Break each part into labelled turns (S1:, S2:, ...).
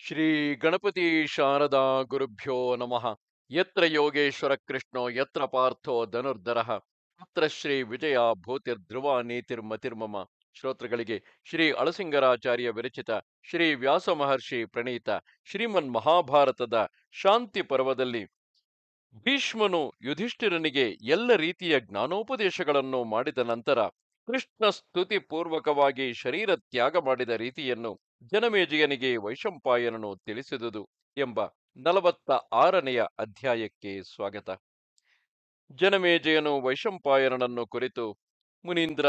S1: ಶ್ರೀ ಗಣಪತಿ ಶಾರದಾ ಗುರುಭ್ಯೋ ನಮಃ. ಯತ್ರ ಯೋಗೇಶ್ವರ ಕೃಷ್ಣೋ, ಯತ್ರ ಪಾರ್ಥೋ ಧನುರ್ಧರ. ಅತ್ರ ಶ್ರೀ ವಿಜಯ ಭೂತಿರ್ಧ್ರುವ ನೀತಿರ್ಮತಿರ್ಮಮ ಶ್ರೋತೃಗಳಿಗೆ ಶ್ರೀ ಅಳಸಿಂಗರಾಚಾರ್ಯ ವಿರಚಿತ ಶ್ರೀ ವ್ಯಾಸ ಮಹರ್ಷಿ ಪ್ರಣೀತ ಶ್ರೀಮನ್ ಮಹಾಭಾರತದ ಶಾಂತಿ ಪರ್ವದಲ್ಲಿ ಭೀಷ್ಮನು ಯುಧಿಷ್ಠಿರನಿಗೆ ಎಲ್ಲ ರೀತಿಯ ಜ್ಞಾನೋಪದೇಶಗಳನ್ನು ಮಾಡಿದ ನಂತರ ಕೃಷ್ಣ ಸ್ತುತಿ ಪೂರ್ವಕವಾಗಿ ಶರೀರ ತ್ಯಾಗ ಮಾಡಿದ ರೀತಿಯನ್ನು ಜನಮೇಜಯನಿಗೆ ವೈಶಂಪಾಯನನು ತಿಳಿಸಿದುದು ಎಂಬ ನಲವತ್ತ ಆರನೆಯ ಅಧ್ಯಾಯಕ್ಕೆ ಸ್ವಾಗತ. ಜನಮೇಜಯನು ವೈಶಂಪಾಯನನನ್ನು ಕುರಿತು, ಮುನೀಂದ್ರ,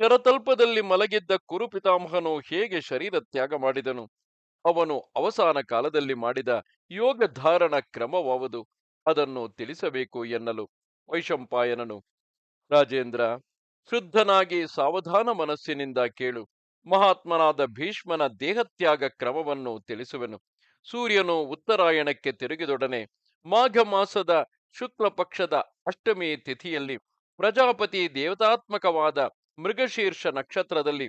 S1: ಶರತಲ್ಪದಲ್ಲಿ ಮಲಗಿದ್ದ ಕುರುಪಿತಾಮಹನು ಹೇಗೆ ಶರೀರ ತ್ಯಾಗ ಮಾಡಿದನು? ಅವನು ಅವಸಾನ ಕಾಲದಲ್ಲಿ ಮಾಡಿದ ಯೋಗ ಧಾರಣ ಕ್ರಮವಾವುದು ಅದನ್ನು ತಿಳಿಸಬೇಕು ಎನ್ನಲು ವೈಶಂಪಾಯನನು, ರಾಜೇಂದ್ರ, ಶುದ್ಧನಾಗಿ ಸಾವಧಾನ ಮನಸ್ಸಿನಿಂದ ಕೇಳು. ಮಹಾತ್ಮನಾದ ಭೀಷ್ಮನ ದೇಹತ್ಯಾಗ ಕ್ರಮವನ್ನು ತಿಳಿಸುವೆನು. ಸೂರ್ಯನು ಉತ್ತರಾಯಣಕ್ಕೆ ತಿರುಗಿದೊಡನೆ ಮಾಘ ಮಾಸದ ಶುಕ್ಲ ಪಕ್ಷದ ಅಷ್ಟಮಿ ತಿಥಿಯಲ್ಲಿ ಪ್ರಜಾಪತಿ ದೇವತಾತ್ಮಕವಾದ ಮೃಗಶೀರ್ಷ ನಕ್ಷತ್ರದಲ್ಲಿ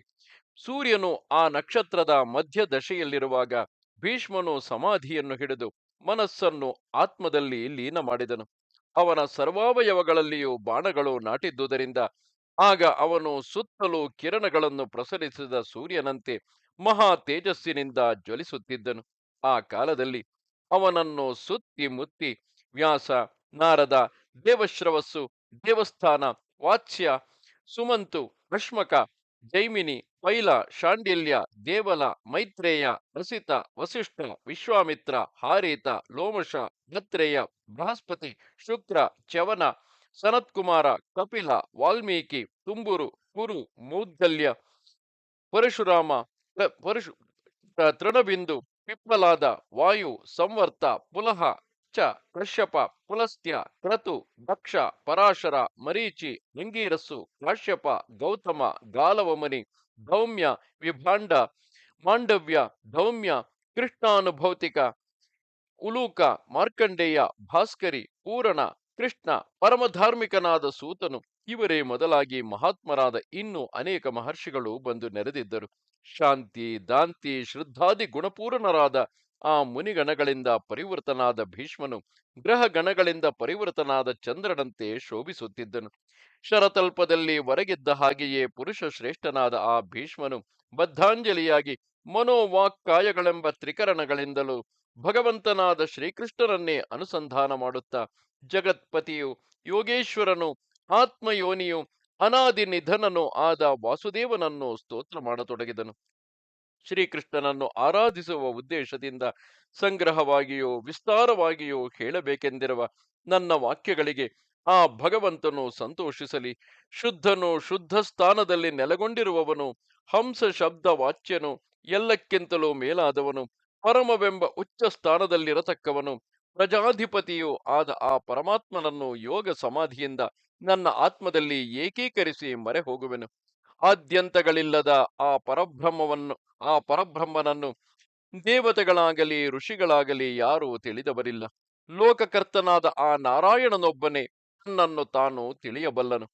S1: ಸೂರ್ಯನು ಆ ನಕ್ಷತ್ರದ ಮಧ್ಯ ದಶೆಯಲ್ಲಿರುವಾಗ ಭೀಷ್ಮನು ಸಮಾಧಿಯನ್ನು ಹಿಡಿದು ಮನಸ್ಸನ್ನು ಆತ್ಮದಲ್ಲಿ ಲೀನ ಮಾಡಿದನು ಅವನ ಸರ್ವಾವಯವಗಳಲ್ಲಿಯೂ ಬಾಣಗಳು ನಾಟಿದ್ದುದರಿಂದ ಆಗ ಅವನು ಸುತ್ತಲೂ ಕಿರಣಗಳನ್ನು ಪ್ರಸರಿಸಿದ ಸೂರ್ಯನಂತೆ ಮಹಾ ತೇಜಸ್ಸಿನಿಂದ ಜ್ವಲಿಸುತ್ತಿದ್ದನು. ಆ ಕಾಲದಲ್ಲಿ ಅವನನ್ನು ಸುತ್ತಿ ಮುತ್ತಿ ವ್ಯಾಸ, ನಾರದ ದೇವಶ್ರವಸ್ಸು ದೇವಸ್ಥಾನ, ವಾತ್ಸ್ಯ, ಸುಮಂತು ಭಷ್ಮಕ ಜೈಮಿನಿ ಪೈಲ ಶಾಂಡಿಲ್ಯ, ದೇವಲ, ಮೈತ್ರೇಯ, ರಸಿತ, ವಸಿಷ್ಠ, ವಿಶ್ವಾಮಿತ್ರ, ಹಾರೀತ, ಲೋಮಶ ಗತ್ರೇಯ ಬೃಹಸ್ಪತಿ, ಶುಕ್ರ ಚವನ ಸನತ್ಕುಮಾರ ಕಪಿಲ, ವಾಲ್ಮೀಕಿ, ತುಂಬುರು, ಕುರು, ಮೌದ್ಗಲ್ಯ, ಪರಶುರಾಮ ಪ್ರ- ಪರಶು ತೃಣಬಿಂದು, ಪಿಪ್ಪಲಾದ, ವಾಯು, ಸಂವರ್ತ, ಪುಲಹ, ಚ, ಕಶ್ಯಪ, ಪುಲಸ್ತ್ಯ ಕ್ರತು ದಕ್ಷ, ಪರಾಶರ, ಮರೀಚಿ ಅಂಗೀರಸ್ಸು ಕಾಶ್ಯಪ, ಗೌತಮ, ಗಾಲವಮನಿ, ಧೌಮ್ಯ, ವಿಭಾಂಡ, ಮಾಂಡವ್ಯ, ಧೌಮ್ಯ, ಕೃಷ್ಣಾನುಭೌತಿಕ, ಉಲೂಕ, ಮಾರ್ಕಂಡೇಯ, ಭಾಸ್ಕರಿ, ಪೂರಣ ಕೃಷ್ಣ ಪರಮಧಾರ್ಮಿಕನಾದ ಸೂತನು ಇವರೇ ಮೊದಲಾಗಿ ಮಹಾತ್ಮರಾದ ಇನ್ನೂ ಅನೇಕ ಮಹರ್ಷಿಗಳು ಬಂದು ನೆರೆದಿದ್ದರು. ಶಾಂತಿ, ದಾಂತಿ, ಶ್ರದ್ಧಾದಿ ಗುಣಪೂರ್ಣರಾದ ಆ ಮುನಿಗಣಗಳಿಂದ ಪರಿವರ್ತನಾದ ಭೀಷ್ಮನು ಗ್ರಹ ಗಣಗಳಿಂದ ಪರಿವೃತನಾದ ಚಂದ್ರನಂತೆ ಶೋಭಿಸುತ್ತಿದ್ದನು. ಶರತಲ್ಪದಲ್ಲಿ ಹೊರಗಿದ್ದ ಹಾಗೆಯೇ ಪುರುಷ ಶ್ರೇಷ್ಠನಾದ ಆ ಭೀಷ್ಮನು ಬದ್ಧಾಂಜಲಿಯಾಗಿ ಮನೋವಾಕ್ಕಾಯಗಳೆಂಬ ತ್ರಿಕರಣಗಳಿಂದಲೂ ಭಗವಂತನಾದ ಶ್ರೀಕೃಷ್ಣರನ್ನೇ ಅನುಸಂಧಾನ ಮಾಡುತ್ತಾ ಜಗತ್ಪತಿಯು ಯೋಗೇಶ್ವರನು, ಆತ್ಮಯೋನಿಯು, ಅನಾದಿ ನಿಧನನು ಆದ ವಾಸುದೇವನನ್ನು ಸ್ತೋತ್ರ ಮಾಡತೊಡಗಿದನು. ಶ್ರೀಕೃಷ್ಣನನ್ನು ಆರಾಧಿಸುವ ಉದ್ದೇಶದಿಂದ ಸಂಗ್ರಹವಾಗಿಯೋ, ವಿಸ್ತಾರವಾಗಿಯೋ ಹೇಳಬೇಕೆಂದಿರುವ ನನ್ನ ವಾಕ್ಯಗಳಿಗೆ ಆ ಭಗವಂತನು ಸಂತೋಷಿಸಲಿ. ಶುದ್ಧನು ಶುದ್ಧ ಸ್ಥಾನದಲ್ಲಿ ನೆಲೆಗೊಂಡಿರುವವನು, ಹಂಸ ಶಬ್ದ ವಾಚ್ಯನು, ಎಲ್ಲಕ್ಕಿಂತಲೂ ಮೇಲಾದವನು ಪರಮವೆಂಬ ಉಚ್ಚ ಸ್ಥಾನದಲ್ಲಿರತಕ್ಕವನು ಪ್ರಜಾಧಿಪತಿಯೂ ಆದ ಆ ಪರಮಾತ್ಮನನ್ನು ಯೋಗ ಸಮಾಧಿಯಿಂದ ನನ್ನ ಆತ್ಮದಲ್ಲಿ ಏಕೀಕರಿಸಿ ಮರೆ ಹೋಗುವೆನು ಆದ್ಯಂತಗಳಿಲ್ಲದ ಆ ಪರಬ್ರಹ್ಮವನ್ನು, ಆ ಪರಬ್ರಹ್ಮನನ್ನು ದೇವತೆಗಳಾಗಲಿ, ಋಷಿಗಳಾಗಲಿ ಯಾರೂ ತಿಳಿದವರಿಲ್ಲ. ಲೋಕಕರ್ತನಾದ ಆ ನಾರಾಯಣನೊಬ್ಬನೇ ತನ್ನನ್ನು ತಾನು ತಿಳಿಯಬಲ್ಲನು.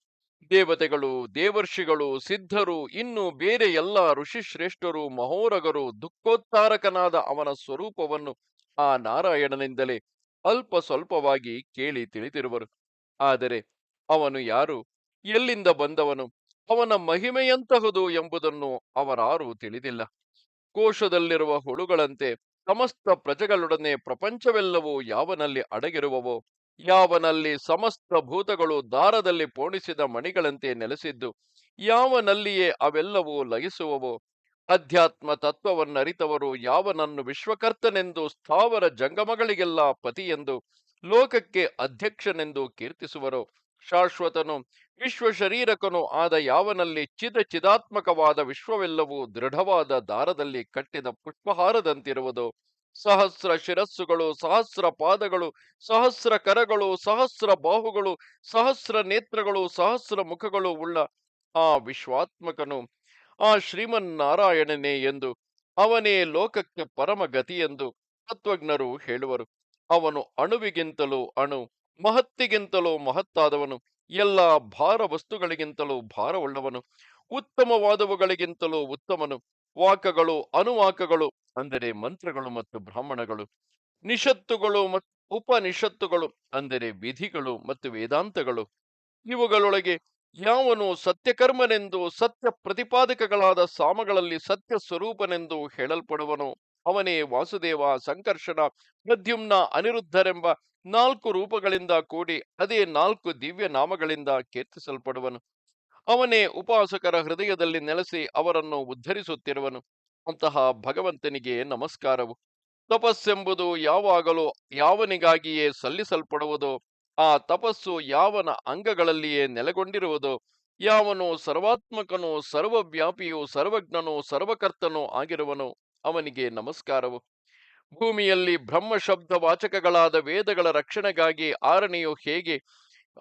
S1: ದೇವತೆಗಳು, ದೇವರ್ಷಿಗಳು, ಸಿದ್ಧರು, ಇನ್ನು ಬೇರೆ ಎಲ್ಲ ಋಷಿಶ್ರೇಷ್ಠರು ಮಹೋರಗರು ದುಃಖೋತ್ತಾರಕನಾದ ಅವನ ಸ್ವರೂಪವನ್ನು ಆ ನಾರಾಯಣನಿಂದಲೇ ಅಲ್ಪ ಸ್ವಲ್ಪವಾಗಿ ಕೇಳಿ ತಿಳಿದಿರುವರು ಆದರೆ ಅವನು ಯಾರು? ಎಲ್ಲಿಂದ ಬಂದವನು? ಅವನ ಮಹಿಮೆಯಂತಹುದು ಎಂಬುದನ್ನು ಅವರಾರೂ ತಿಳಿದಿಲ್ಲ. ಕೋಶದಲ್ಲಿರುವ ಹುಳುಗಳಂತೆ ಸಮಸ್ತ ಪ್ರಜೆಗಳೊಡನೆ ಪ್ರಪಂಚವೆಲ್ಲವೂ ಯಾವನಲ್ಲಿ ಅಡಗಿರುವವೋ ಯಾವನಲ್ಲಿ ಸಮಸ್ತ ಭೂತಗಳು ದಾರದಲ್ಲಿ ಪೋಣಿಸಿದ ಮಣಿಗಳಂತೆ ನೆಲೆಸಿದ್ದು, ಯಾವನಲ್ಲಿಯೇ ಅವೆಲ್ಲವೂ ಲಯಿಸುವವು. ಅಧ್ಯಾತ್ಮ ತತ್ವವನ್ನರಿತವರು ಯಾವನನ್ನು ವಿಶ್ವಕರ್ತನೆಂದು, ಸ್ಥಾವರ ಜಂಗಮಗಳಿಗೆಲ್ಲ ಪತಿಯೆಂದು, ಲೋಕಕ್ಕೆ ಅಧ್ಯಕ್ಷನೆಂದು ಕೀರ್ತಿಸುವರು. ಶಾಶ್ವತನು ವಿಶ್ವ ಶರೀರಕನು ಆದ ಯಾವನಲ್ಲಿ ಚಿದ ಚಿದಾತ್ಮಕವಾದ ವಿಶ್ವವೆಲ್ಲವೂ ದೃಢವಾದ ದಾರದಲ್ಲಿ ಕಟ್ಟಿದ ಪುಷ್ಪಹಾರದಂತಿರುವುದೋ. ಸಹಸ್ರ ಶಿರಸ್ಸುಗಳು, ಸಹಸ್ರ ಪಾದಗಳು, ಸಹಸ್ರ ಕರಗಳು, ಸಹಸ್ರ ಬಾಹುಗಳು, ಸಹಸ್ರ ನೇತ್ರಗಳು, ಸಹಸ್ರ ಮುಖಗಳು ಉಳ್ಳ ಆ ವಿಶ್ವಾತ್ಮಕನು, ಆ ಶ್ರೀಮನ್ನಾರಾಯಣನೇ ಎಂದು ಅವನೇ ಲೋಕಕ್ಕೆ ಪರಮ ಎಂದು ತತ್ವಜ್ಞರು ಹೇಳುವರು. ಅವನು ಅಣುವಿಗಿಂತಲೂ ಅಣು, ಮಹತ್ತಿಗಿಂತಲೂ ಮಹತ್ತಾದವನು, ಎಲ್ಲ ಭಾರ ವಸ್ತುಗಳಿಗಿಂತಲೂ ಭಾರವುಳ್ಳವನು, ಉತ್ತಮವಾದವುಗಳಿಗಿಂತಲೂ ಉತ್ತಮನು, ವಾಕಗಳು, ಅನುವಾಕಗಳು ಅಂದರೆ ಮಂತ್ರಗಳು ಮತ್ತು ಬ್ರಾಹ್ಮಣಗಳು, ನಿಷತ್ತುಗಳು ಮತ್ತು ಉಪನಿಷತ್ತುಗಳು ಅಂದರೆ ವಿಧಿಗಳು ಮತ್ತು ವೇದಾಂತಗಳು, ಇವುಗಳೊಳಗೆ ಯಾವನು ಸತ್ಯಕರ್ಮನೆಂದು, ಸತ್ಯ ಪ್ರತಿಪಾದಕಗಳಾದ ಸಾಮಗಳಲ್ಲಿ ಸತ್ಯ ಸ್ವರೂಪನೆಂದು ಹೇಳಲ್ಪಡುವನು, ಅವನೇ ವಾಸುದೇವ, ಸಂಕರ್ಷಣ, ಮಧ್ಯುಮ್ನ, ಅನಿರುದ್ಧರೆಂಬ ನಾಲ್ಕು ರೂಪಗಳಿಂದ ಕೂಡಿ ಅದೇ ನಾಲ್ಕು ದಿವ್ಯ ನಾಮಗಳಿಂದ ಕೀರ್ತಿಸಲ್ಪಡುವನು. ಅವನೇ ಉಪಾಸಕರ ಹೃದಯದಲ್ಲಿ ನೆಲೆಸಿ ಅವರನ್ನು ಉದ್ಧರಿಸುತ್ತಿರುವನು. ಅಂತಹ ಭಗವಂತನಿಗೆ ನಮಸ್ಕಾರವು. ತಪಸ್ಸೆಂಬುದು ಯಾವಾಗಲೂ ಯಾವನಿಗಾಗಿಯೇ ಸಲ್ಲಿಸಲ್ಪಡುವುದು, ಆ ತಪಸ್ಸು ಯಾವನ ಅಂಗಗಳಲ್ಲಿಯೇ ನೆಲೆಗೊಂಡಿರುವುದು, ಯಾವನು ಸರ್ವಾತ್ಮಕನೂ, ಸರ್ವವ್ಯಾಪಿಯೂ, ಸರ್ವಜ್ಞನೂ, ಸರ್ವಕರ್ತನೂ ಆಗಿರುವನು ಅವನಿಗೆ ನಮಸ್ಕಾರವು. ಭೂಮಿಯಲ್ಲಿ ಬ್ರಹ್ಮ ಶಬ್ದ ವಾಚಕಗಳಾದ ವೇದಗಳ ರಕ್ಷಣೆಗಾಗಿ ಆರನೆಯು ಹೇಗೆ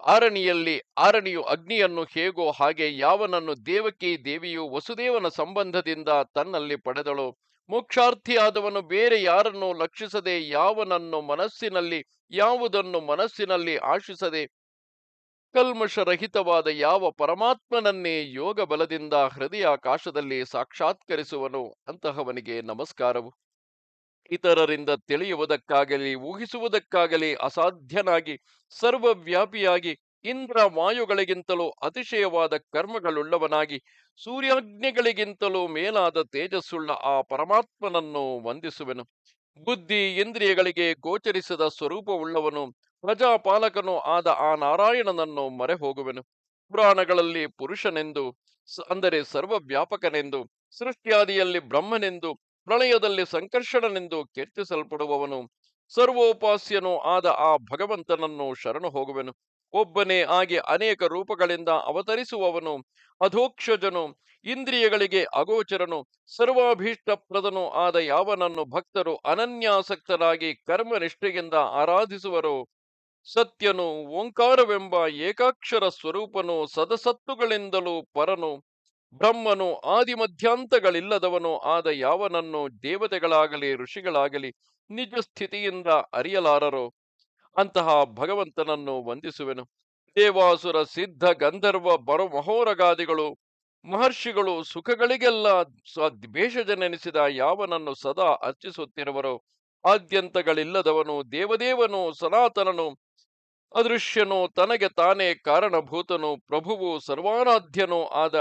S1: ಆರಣಿಯಲ್ಲಿ ಆರಣಿಯು ಅಗ್ನಿಯನ್ನು ಹೇಗೋ ಹಾಗೆ ಯಾವನನ್ನು ದೇವಕಿ ದೇವಿಯು ವಸುದೇವನ ಸಂಬಂಧದಿಂದ ತನ್ನಲ್ಲಿ ಪಡೆದಳು. ಮೋಕ್ಷಾರ್ಥಿಯಾದವನು ಬೇರೆ ಯಾರನ್ನು ಲಕ್ಷಿಸದೆ ಯಾವನನ್ನು ಮನಸ್ಸಿನಲ್ಲಿ, ಯಾವುದನ್ನು ಮನಸ್ಸಿನಲ್ಲಿ ಆಶಿಸದೆ ಕಲ್ಮಶರಹಿತವಾದ ಯಾವ ಪರಮಾತ್ಮನನ್ನೇ ಯೋಗ ಬಲದಿಂದ ಹೃದಯಾಕಾಶದಲ್ಲಿ ಸಾಕ್ಷಾತ್ಕರಿಸುವನು ಅಂತಹವನಿಗೆ ನಮಸ್ಕಾರವು. ಇತರರಿಂದ ತಿಳಿಯುವುದಕ್ಕಾಗಲಿ, ಊಹಿಸುವುದಕ್ಕಾಗಲಿ ಅಸಾಧ್ಯನಾಗಿ, ಸರ್ವವ್ಯಾಪಿಯಾಗಿ, ಇಂದ್ರ ವಾಯುಗಳಿಗಿಂತಲೂ ಅತಿಶಯವಾದ ಕರ್ಮಗಳುಳ್ಳವನಾಗಿ ಸೂರ್ಯಾಗ್ನಿಗಳಿಗಿಂತಲೂ ಮೇಲಾದ ತೇಜಸ್ಸುಳ್ಳ ಆ ಪರಮಾತ್ಮನನ್ನು ವಂದಿಸುವೆನು. ಬುದ್ಧಿ ಇಂದ್ರಿಯಗಳಿಗೆ ಗೋಚರಿಸದ ಸ್ವರೂಪವುಳ್ಳವನು, ಪ್ರಜಾಪಾಲಕನೂ ಆದ ಆ ನಾರಾಯಣನನ್ನು ಮರೆ ಹೋಗುವೆನು ಪುರಾಣಗಳಲ್ಲಿ ಪುರುಷನೆಂದು ಅಂದರೆ ಸರ್ವವ್ಯಾಪಕನೆಂದು, ಸೃಷ್ಟಿಯಾದಿಯಲ್ಲಿ ಬ್ರಹ್ಮನೆಂದು ಪ್ರಳಯದಲ್ಲಿ ಸಂಕರ್ಷಣನೆಂದು ಕೀರ್ತಿಸಲ್ಪಡುವವನು ಸರ್ವೋಪಾಸ್ಯನೂ ಆದ ಆ ಭಗವಂತನನ್ನು ಶರಣು ಹೋಗುವೆನು. ಒಬ್ಬನೇ ಆಗಿ ಅನೇಕ ರೂಪಗಳಿಂದ ಅವತರಿಸುವವನು, ಅಧೋಕ್ಷಜನು, ಇಂದ್ರಿಯಗಳಿಗೆ ಅಗೋಚರನು, ಸರ್ವಾಭೀಷ್ಟಪ್ರದನು ಆದ ಯಾವನನ್ನು ಭಕ್ತರು ಅನನ್ಯಾಸಕ್ತರಾಗಿ ಕರ್ಮನಿಷ್ಠೆಯಿಂದ ಆರಾಧಿಸುವರೋ. ಸತ್ಯನು ಓಂಕಾರವೆಂಬ ಏಕಾಕ್ಷರ ಸ್ವರೂಪನು ಸದಸತ್ತುಗಳಿಂದಲೂ ಪರನು. ಬ್ರಹ್ಮನು ಆದಿಮಧ್ಯಾಂತಗಳಿಲ್ಲದವನು ಆದ ಯಾವನನ್ನು ದೇವತೆಗಳಾಗಲಿ, ಋಷಿಗಳಾಗಲಿ ನಿಜ ಸ್ಥಿತಿಯಿಂದ ಅರಿಯಲಾರರು ಅಂತಹ ಭಗವಂತನನ್ನು ವಂದಿಸುವೆನು. ದೇವಾಸುರ ಸಿದ್ಧ ಗಂಧರ್ವ ಬರೋ ಮಹೋರಗಾದಿಗಳು ಮಹರ್ಷಿಗಳು ಸುಖಗಳಿಗೆಲ್ಲ ಸ್ವೇಷಜನೆನಿಸಿದ ಯಾವನನ್ನು ಸದಾ ಅರ್ಚಿಸುತ್ತಿರುವರು, ಆದ್ಯಂತಗಳಿಲ್ಲದವನು ದೇವದೇವನು, ಸನಾತನನು, ಅದೃಶ್ಯನು, ತನಗೆ ತಾನೇ ಕಾರಣಭೂತನು, ಪ್ರಭುವು ಸರ್ವಾನಾಧ್ಯನೂ ಆದ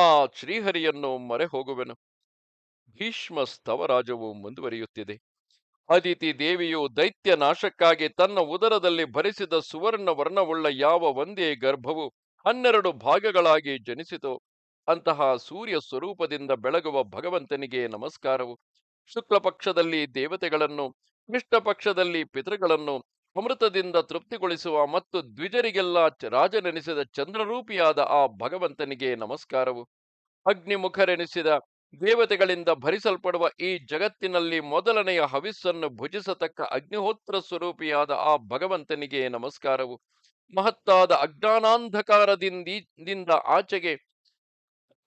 S1: ಆ ಶ್ರೀಹರಿಯನ್ನು ಮರೆ ಹೋಗುವೆನು ಭೀಷ್ಮ ಸ್ತವರಾಜವು ಮುಂದುವರಿಯುತ್ತಿದೆ. ಅದಿತಿ ದೇವಿಯು ದೈತ್ಯ ನಾಶಕ್ಕಾಗಿ ತನ್ನ ಉದರದಲ್ಲಿ ಭರಿಸಿದ ಸುವರ್ಣ ವರ್ಣವುಳ್ಳ ಯಾವ ಒಂದೇ ಗರ್ಭವು ಹನ್ನೆರಡು ಭಾಗಗಳಾಗಿ ಜನಿಸಿತು. ಅಂತಹ ಸೂರ್ಯ ಸ್ವರೂಪದಿಂದ ಬೆಳಗುವ ಭಗವಂತನಿಗೆ ನಮಸ್ಕಾರವು. ಶುಕ್ಲ ಪಕ್ಷದಲ್ಲಿ ದೇವತೆಗಳನ್ನು ಕೃಷ್ಣ ಪಕ್ಷದಲ್ಲಿ ಪಿತೃಗಳನ್ನು ಅಮೃತದಿಂದ ತೃಪ್ತಿಗೊಳಿಸುವ ಮತ್ತು ದ್ವಿಜರಿಗೆಲ್ಲ ರಾಜನೆನಿಸಿದ ಚಂದ್ರರೂಪಿಯಾದ ಆ ಭಗವಂತನಿಗೆ ನಮಸ್ಕಾರವು. ಅಗ್ನಿಮುಖರೆನಿಸಿದ ದೇವತೆಗಳಿಂದ ಭರಿಸಲ್ಪಡುವ ಈ ಜಗತ್ತಿನಲ್ಲಿ ಮೊದಲನೆಯ ಹವಿಸ್ಸನ್ನು ಭುಜಿಸತಕ್ಕ ಅಗ್ನಿಹೋತ್ರ ಸ್ವರೂಪಿಯಾದ ಆ ಭಗವಂತನಿಗೆ ನಮಸ್ಕಾರವು. ಮಹತ್ತಾದ ಅಜ್ಞಾನಾಂಧಕಾರದಿಂದ ಆಚೆಗೆ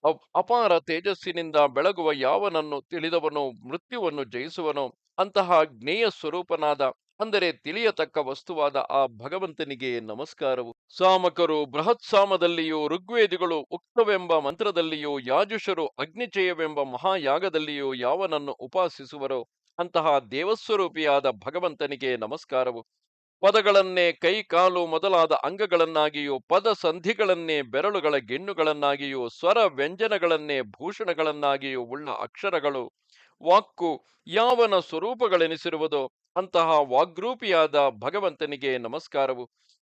S1: ಅಪ್- ಅಪಾರ ತೇಜಸ್ಸಿನಿಂದ ಬೆಳಗುವ ಯಾವನನ್ನು ತಿಳಿದವನು, ಮೃತ್ಯುವನ್ನು ಜಯಿಸುವನೋ, ಅಂತಹ ಜ್ಞೇಯ ಸ್ವರೂಪನಾದ ಅಂದರೆ ತಿಳಿಯತಕ್ಕ ವಸ್ತುವಾದ ಆ ಭಗವಂತನಿಗೆ ನಮಸ್ಕಾರವು. ಸಾಮಕರು ಬೃಹತ್ ಸಾಮದಲ್ಲಿಯೂ ಋಗ್ವೇದಿಗಳು ಉಕ್ತವೆಂಬ ಮಂತ್ರದಲ್ಲಿಯೂ ಯಾಜುಷರು ಅಗ್ನಿಚಯವೆಂಬ ಮಹಾಯಾಗದಲ್ಲಿಯೂ ಯಾವನನ್ನು ಉಪಾಸಿಸುವರೋ ಅಂತಹ ದೇವಸ್ವರೂಪಿಯಾದ ಭಗವಂತನಿಗೆ ನಮಸ್ಕಾರವು. ಪದಗಳನ್ನೇ ಕೈ ಕಾಲು ಮೊದಲಾದ ಅಂಗಗಳನ್ನಾಗಿಯೂ ಪದ ಸಂಧಿಗಳನ್ನೇ ಬೆರಳುಗಳ ಗೆಣ್ಣುಗಳನ್ನಾಗಿಯೂ ಸ್ವರ ವ್ಯಂಜನಗಳನ್ನೇ ಭೂಷಣಗಳನ್ನಾಗಿಯೂ ಉಳ್ಳ ಅಕ್ಷರಗಳು ವಾಕ್ಕು ಯಾವನ ಸ್ವರೂಪಗಳೆನಿಸಿರುವುದೋ ಅಂತಹ ವಾಗ್ರೂಪಿಯಾದ ಭಗವಂತನಿಗೆ ನಮಸ್ಕಾರವು.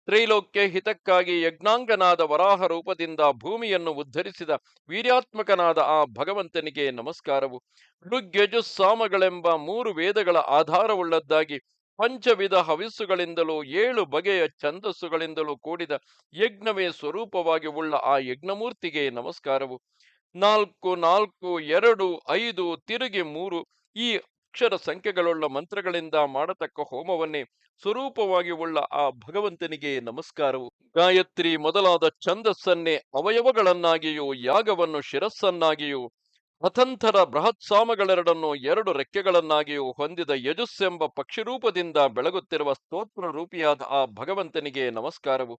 S1: ತ್ರೈಲೋಕ್ಯ ಹಿತಕ್ಕಾಗಿ ಯಜ್ಞಾಂಗನಾದ ವರಾಹ ರೂಪದಿಂದ ಭೂಮಿಯನ್ನು ಉದ್ಧರಿಸಿದ ವೀರ್ಯಾತ್ಮಕನಾದ ಆ ಭಗವಂತನಿಗೆ ನಮಸ್ಕಾರವು. ಋಗ್ಯಜುಸ್ಸಾಮಗಳೆಂಬ ಮೂರು ವೇದಗಳ ಆಧಾರವುಳ್ಳದ್ದಾಗಿ ಪಂಚವಿಧ ಹವಿಸ್ಸುಗಳಿಂದಲೂ ಏಳು ಬಗೆಯ ಛಂದಸ್ಸುಗಳಿಂದಲೂ ಕೂಡಿದ ಯಜ್ಞವೇ ಸ್ವರೂಪವಾಗಿ ಉಳ್ಳ ಆ ಯಜ್ಞಮೂರ್ತಿಗೆ ನಮಸ್ಕಾರವು. ನಾಲ್ಕು ನಾಲ್ಕು ಎರಡು ಐದು ತಿರುಗಿ ಮೂರು ಈ ಅಕ್ಷರ ಸಂಖ್ಯೆಗಳುಳ್ಳ ಮಂತ್ರಗಳಿಂದ ಮಾಡತಕ್ಕ ಹೋಮವನ್ನೇ ಸ್ವರೂಪವಾಗಿ ಉಳ್ಳ ಆ ಭಗವಂತನಿಗೆ ನಮಸ್ಕಾರವು. ಗಾಯತ್ರಿ ಮೊದಲಾದ ಛಂದಸ್ಸನ್ನೇ ಅವಯವಗಳನ್ನಾಗಿಯೂ, ಯಾಗವನ್ನು ಶಿರಸ್ಸನ್ನಾಗಿಯೂ ಅತಂತರ ಬೃಹತ್ ಸಾಮಗಳೆರಡನ್ನು ಎರಡು ರೆಕ್ಕೆಗಳನ್ನಾಗಿಯೂ ಹೊಂದಿದ ಯಜಸ್ಸೆಂಬ ಪಕ್ಷಿರೂಪದಿಂದ ಬೆಳಗುತ್ತಿರುವ ಸ್ತೋತ್ರ ರೂಪಿಯಾದ ಆ ಭಗವಂತನಿಗೆ ನಮಸ್ಕಾರವು.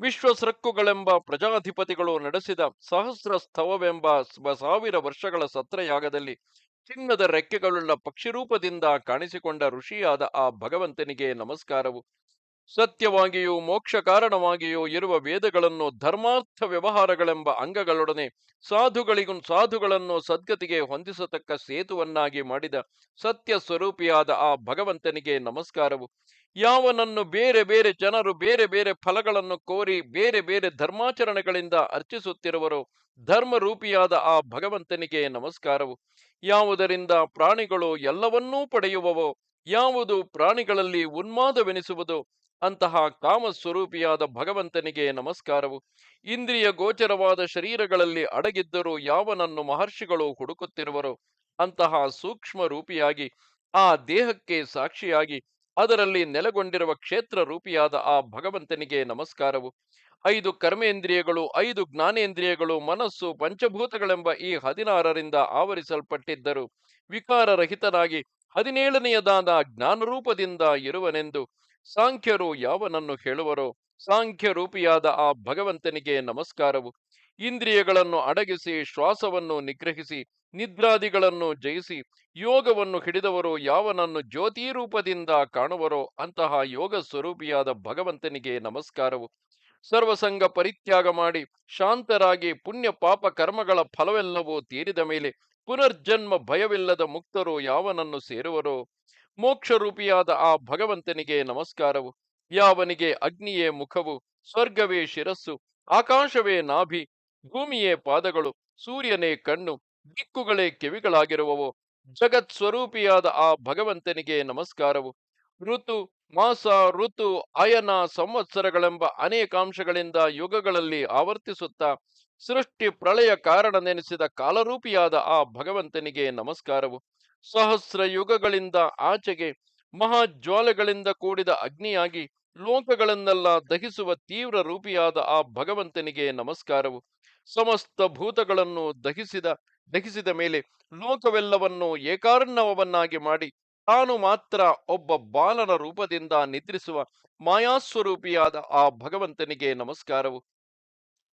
S1: ವಿಶ್ವಸ್ರಕ್ಕುಗಳೆಂಬ ಪ್ರಜಾಧಿಪತಿಗಳು ನಡೆಸಿದ ಸಹಸ್ರ ಸ್ತವವೆಂಬ ಸಾವಿರ ವರ್ಷಗಳ ಸತ್ರಯಾಗದಲ್ಲಿ ಚಿನ್ನದ ರೆಕ್ಕೆಗಳುಳ್ಳ ಪಕ್ಷಿರೂಪದಿಂದ ಕಾಣಿಸಿಕೊಂಡ ಋಷಿಯಾದ ಆ ಭಗವಂತನಿಗೆ ನಮಸ್ಕಾರವು. ಸತ್ಯವಾಗಿಯೂ ಮೋಕ್ಷ ಕಾರಣವಾಗಿಯೂ ಇರುವ ವೇದಗಳನ್ನು ಧರ್ಮಾರ್ಥ ವ್ಯವಹಾರಗಳೆಂಬ ಅಂಗಗಳೊಡನೆ ಸಾಧುಗಳಿಗೂ ಸಾಧುಗಳನ್ನು ಸದ್ಗತಿಗೆ ಹೊಂದಿಸತಕ್ಕ ಸೇತುವನ್ನಾಗಿ ಮಾಡಿದ ಸತ್ಯ ಸ್ವರೂಪಿಯಾದ ಆ ಭಗವಂತನಿಗೆ ನಮಸ್ಕಾರವು. ಯಾವನನ್ನು ಬೇರೆ ಬೇರೆ ಜನರು ಬೇರೆ ಬೇರೆ ಫಲಗಳನ್ನು ಕೋರಿ ಬೇರೆ ಬೇರೆ ಧರ್ಮಾಚರಣೆಗಳಿಂದ ಅರ್ಚಿಸುತ್ತಿರುವರೋ ಧರ್ಮರೂಪಿಯಾದ ಆ ಭಗವಂತನಿಗೆ ನಮಸ್ಕಾರವು. ಯಾವುದರಿಂದ ಪ್ರಾಣಿಗಳು ಎಲ್ಲವನ್ನೂ ಪಡೆಯುವವೋ, ಯಾವುದು ಪ್ರಾಣಿಗಳಲ್ಲಿ ಉನ್ಮಾದವೆನಿಸುವುದು? ಅಂತಹ ಕಾಮಸ್ವರೂಪಿಯಾದ ಭಗವಂತನಿಗೆ ನಮಸ್ಕಾರವು. ಇಂದ್ರಿಯ ಗೋಚರವಾದ ಶರೀರಗಳಲ್ಲಿ ಅಡಗಿದ್ದರೂ ಯಾವನನ್ನು ಮಹರ್ಷಿಗಳು ಹುಡುಕುತ್ತಿರುವರೋ? ಅಂತಹ ಸೂಕ್ಷ್ಮ ರೂಪಿಯಾಗಿ ಆ ದೇಹಕ್ಕೆ ಸಾಕ್ಷಿಯಾಗಿ, ಅದರಲ್ಲಿ ನೆಲೆಗೊಂಡಿರುವ ಕ್ಷೇತ್ರ ರೂಪಿಯಾದ ಆ ಭಗವಂತನಿಗೆ ನಮಸ್ಕಾರವು. ಐದು ಕರ್ಮೇಂದ್ರಿಯಗಳು, ಐದು ಜ್ಞಾನೇಂದ್ರಿಯಗಳು, ಮನಸ್ಸು ಪಂಚಭೂತಗಳೆಂಬ ಈ ಹದಿನಾರರಿಂದ ಆವರಿಸಲ್ಪಟ್ಟಿದ್ದರು. ವಿಕಾರರಹಿತನಾಗಿ ಹದಿನೇಳನೆಯದಾದ ಜ್ಞಾನರೂಪದಿಂದ ಇರುವನೆಂದು ಸಾಂಖ್ಯರು ಯಾವನನ್ನು ಹೇಳುವರೋ, ಸಾಂಖ್ಯರೂಪಿಯಾದ ಆ ಭಗವಂತನಿಗೆ ನಮಸ್ಕಾರವು. ಇಂದ್ರಿಯಗಳನ್ನು ಅಡಗಿಸಿ, ಶ್ವಾಸವನ್ನು ನಿಗ್ರಹಿಸಿ, ನಿದ್ರಾದಿಗಳನ್ನು ಜಯಿಸಿ, ಯೋಗವನ್ನು ಹಿಡಿದವರು ಯಾವನನ್ನು ಜ್ಯೋತಿ ರೂಪದಿಂದ ಕಾಣುವರೋ, ಅಂತಹ ಯೋಗ ಸ್ವರೂಪಿಯಾದ ಭಗವಂತನಿಗೆ ನಮಸ್ಕಾರವು. ಸರ್ವಸಂಗ ಪರಿತ್ಯಾಗ ಮಾಡಿ ಶಾಂತರಾಗಿ ಪುಣ್ಯ ಪಾಪ ಕರ್ಮಗಳ ಫಲವೆಲ್ಲವೂ ತೀರಿದ ಮೇಲೆ ಪುನರ್ಜನ್ಮ ಭಯವಿಲ್ಲದ ಮುಕ್ತರು ಯಾವನನ್ನು ಸೇರುವರೋ? ಮೋಕ್ಷರೂಪಿಯಾದ ಆ ಭಗವಂತನಿಗೆ ನಮಸ್ಕಾರವು. ಯಾವನಿಗೆ ಅಗ್ನಿಯೇ ಮುಖವು, ಸ್ವರ್ಗವೇ ಶಿರಸ್ಸು, ಆಕಾಶವೇ ನಾಭಿ, ಭೂಮಿಯೇ ಪಾದಗಳು, ಸೂರ್ಯನೇ ಕಣ್ಣು, ದಿಕ್ಕುಗಳೇ ಕಿವಿಗಳಾಗಿರುವವು? ಜಗತ್ ಸ್ವರೂಪಿಯಾದ ಆ ಭಗವಂತನಿಗೆ ನಮಸ್ಕಾರವು. ಋತು ಮಾಸ, ಋತು, ಅಯನ ಸಂವತ್ಸರಗಳೆಂಬ ಅನೇಕಾಂಶಗಳಿಂದ ಯುಗಗಳಲ್ಲಿ ಆವರ್ತಿಸುತ್ತಾ ಸೃಷ್ಟಿ ಪ್ರಳಯ ಕಾರಣ ನೆನೆಸಿದ ಕಾಲರೂಪಿಯಾದ ಆ ಭಗವಂತನಿಗೆ ನಮಸ್ಕಾರವು. ಸಹಸ್ರ ಯುಗಗಳಿಂದ ಆಚೆಗೆ ಮಹಾಜ್ವಾಲೆಗಳಿಂದ ಕೂಡಿದ ಅಗ್ನಿಯಾಗಿ ಲೋಕಗಳನ್ನೆಲ್ಲ ದಹಿಸುವ ತೀವ್ರ ರೂಪಿಯಾದ ಆ ಭಗವಂತನಿಗೆ ನಮಸ್ಕಾರವು. ಸಮಸ್ತ ಭೂತಗಳನ್ನು ದಹಿಸಿದ ದಹಿಸಿದ ಮೇಲೆ ಲೋಕವೆಲ್ಲವನ್ನು ಏಕಾರ್ಣವನ್ನಾಗಿ ಮಾಡಿ ತಾನು ಮಾತ್ರ ಒಬ್ಬ ಬಾಲನ ರೂಪದಿಂದ ನಿದ್ರಿಸುವ ಮಾಯಾಸ್ವರೂಪಿಯಾದ ಆ ಭಗವಂತನಿಗೆ ನಮಸ್ಕಾರವು.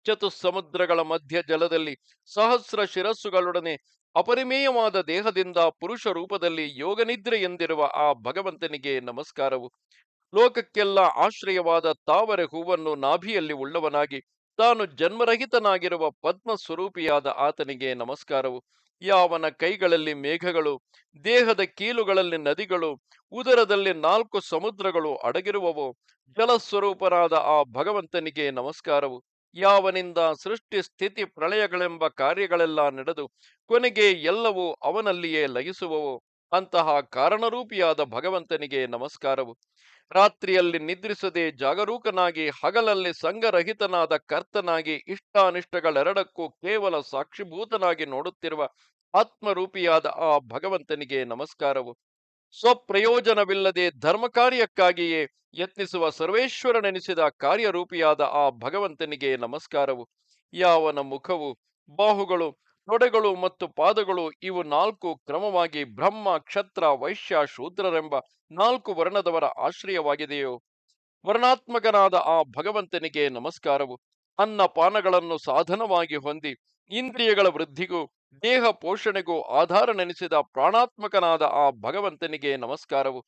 S1: ಚತುಸ್ಸಮುದ್ರಗಳ ಮಧ್ಯ ಜಲದಲ್ಲಿ ಸಹಸ್ರ ಶಿರಸ್ಸುಗಳೊಡನೆ ಅಪರಿಮೇಯವಾದ ದೇಹದಿಂದ ಪುರುಷ ರೂಪದಲ್ಲಿ ಯೋಗನಿದ್ರೆ ಎಂದಿರುವ ಆ ಭಗವಂತನಿಗೆ ನಮಸ್ಕಾರವು. ಲೋಕಕ್ಕೆಲ್ಲ ಆಶ್ರಯವಾದ ತಾವರೆ ಹೂವನ್ನು ನಾಭಿಯಲ್ಲಿ ಉಳ್ಳವನಾಗಿ ತಾನು ಜನ್ಮರಹಿತನಾಗಿರುವ ಪದ್ಮ ಸ್ವರೂಪಿಯಾದ ಆತನಿಗೆ ನಮಸ್ಕಾರವು. ಯಾವನ ಕೈಗಳಲ್ಲಿ ಮೇಘಗಳು, ದೇಹದ ಕೀಲುಗಳಲ್ಲಿ ನದಿಗಳು, ಉದರದಲ್ಲಿ ನಾಲ್ಕು ಸಮುದ್ರಗಳು ಅಡಗಿರುವವು. ಜಲಸ್ವರೂಪನಾದ ಆ ಭಗವಂತನಿಗೆ ನಮಸ್ಕಾರವು. ಯಾವನಿಂದ ಸೃಷ್ಟಿ ಸ್ಥಿತಿ ಪ್ರಳಯಗಳೆಂಬ ಕಾರ್ಯಗಳೆಲ್ಲ ನಡೆದು ಕೊನೆಗೆ ಎಲ್ಲವೂ ಅವನಲ್ಲಿಯೇ ಲಯಿಸುವವೋ. ಅಂತಹ ಕಾರಣರೂಪಿಯಾದ ಭಗವಂತನಿಗೆ ನಮಸ್ಕಾರವು. ರಾತ್ರಿಯಲ್ಲಿ ನಿದ್ರಿಸದೆ ಜಾಗರೂಕನಾಗಿ, ಹಗಲಲ್ಲಿ ಸಂಘರಹಿತನಾದ ಕರ್ತನಾಗಿ, ಇಷ್ಟಾನಿಷ್ಟಗಳೆರಡಕ್ಕೂ ಕೇವಲ ಸಾಕ್ಷಿಭೂತನಾಗಿ ನೋಡುತ್ತಿರುವ ಆತ್ಮರೂಪಿಯಾದ ಆ ಭಗವಂತನಿಗೆ ನಮಸ್ಕಾರವು. ಸ್ವಪ್ರಯೋಜನವಿಲ್ಲದೆ ಧರ್ಮ ಕಾರ್ಯಕ್ಕಾಗಿಯೇ ಯತ್ನಿಸುವ ಸರ್ವೇಶ್ವರನೆನಿಸಿದ ಕಾರ್ಯರೂಪಿಯಾದ ಆ ಭಗವಂತನಿಗೆ ನಮಸ್ಕಾರವು. ಯಾವನ ಮುಖವು, ಬಾಹುಗಳು, ತೊಡೆಗಳು ಮತ್ತು ಪಾದಗಳು ಇವು ನಾಲ್ಕು ಕ್ರಮವಾಗಿ ಬ್ರಹ್ಮ, ಕ್ಷತ್ರ, ವೈಶ್ಯ, ಶೂದ್ರರೆಂಬ ನಾಲ್ಕು ವರ್ಣದವರ ಆಶ್ರಯವಾಗಿದೆಯೋ? ವರ್ಣಾತ್ಮಕನಾದ ಆ ಭಗವಂತನಿಗೆ ನಮಸ್ಕಾರವು. ಅನ್ನ ಪಾನಗಳನ್ನು ಸಾಧನವಾಗಿ ಹೊಂದಿ ಇಂದ್ರಿಯಗಳ ವೃದ್ಧಿಗೂ ದೇಹ ಪೋಷಣೆಗೂ ಆಧಾರ ನೆನೆಸಿದ ಪ್ರಾಣಾತ್ಮಕನಾದ ಆ ಭಗವಂತನಿಗೆ ನಮಸ್ಕಾರವು.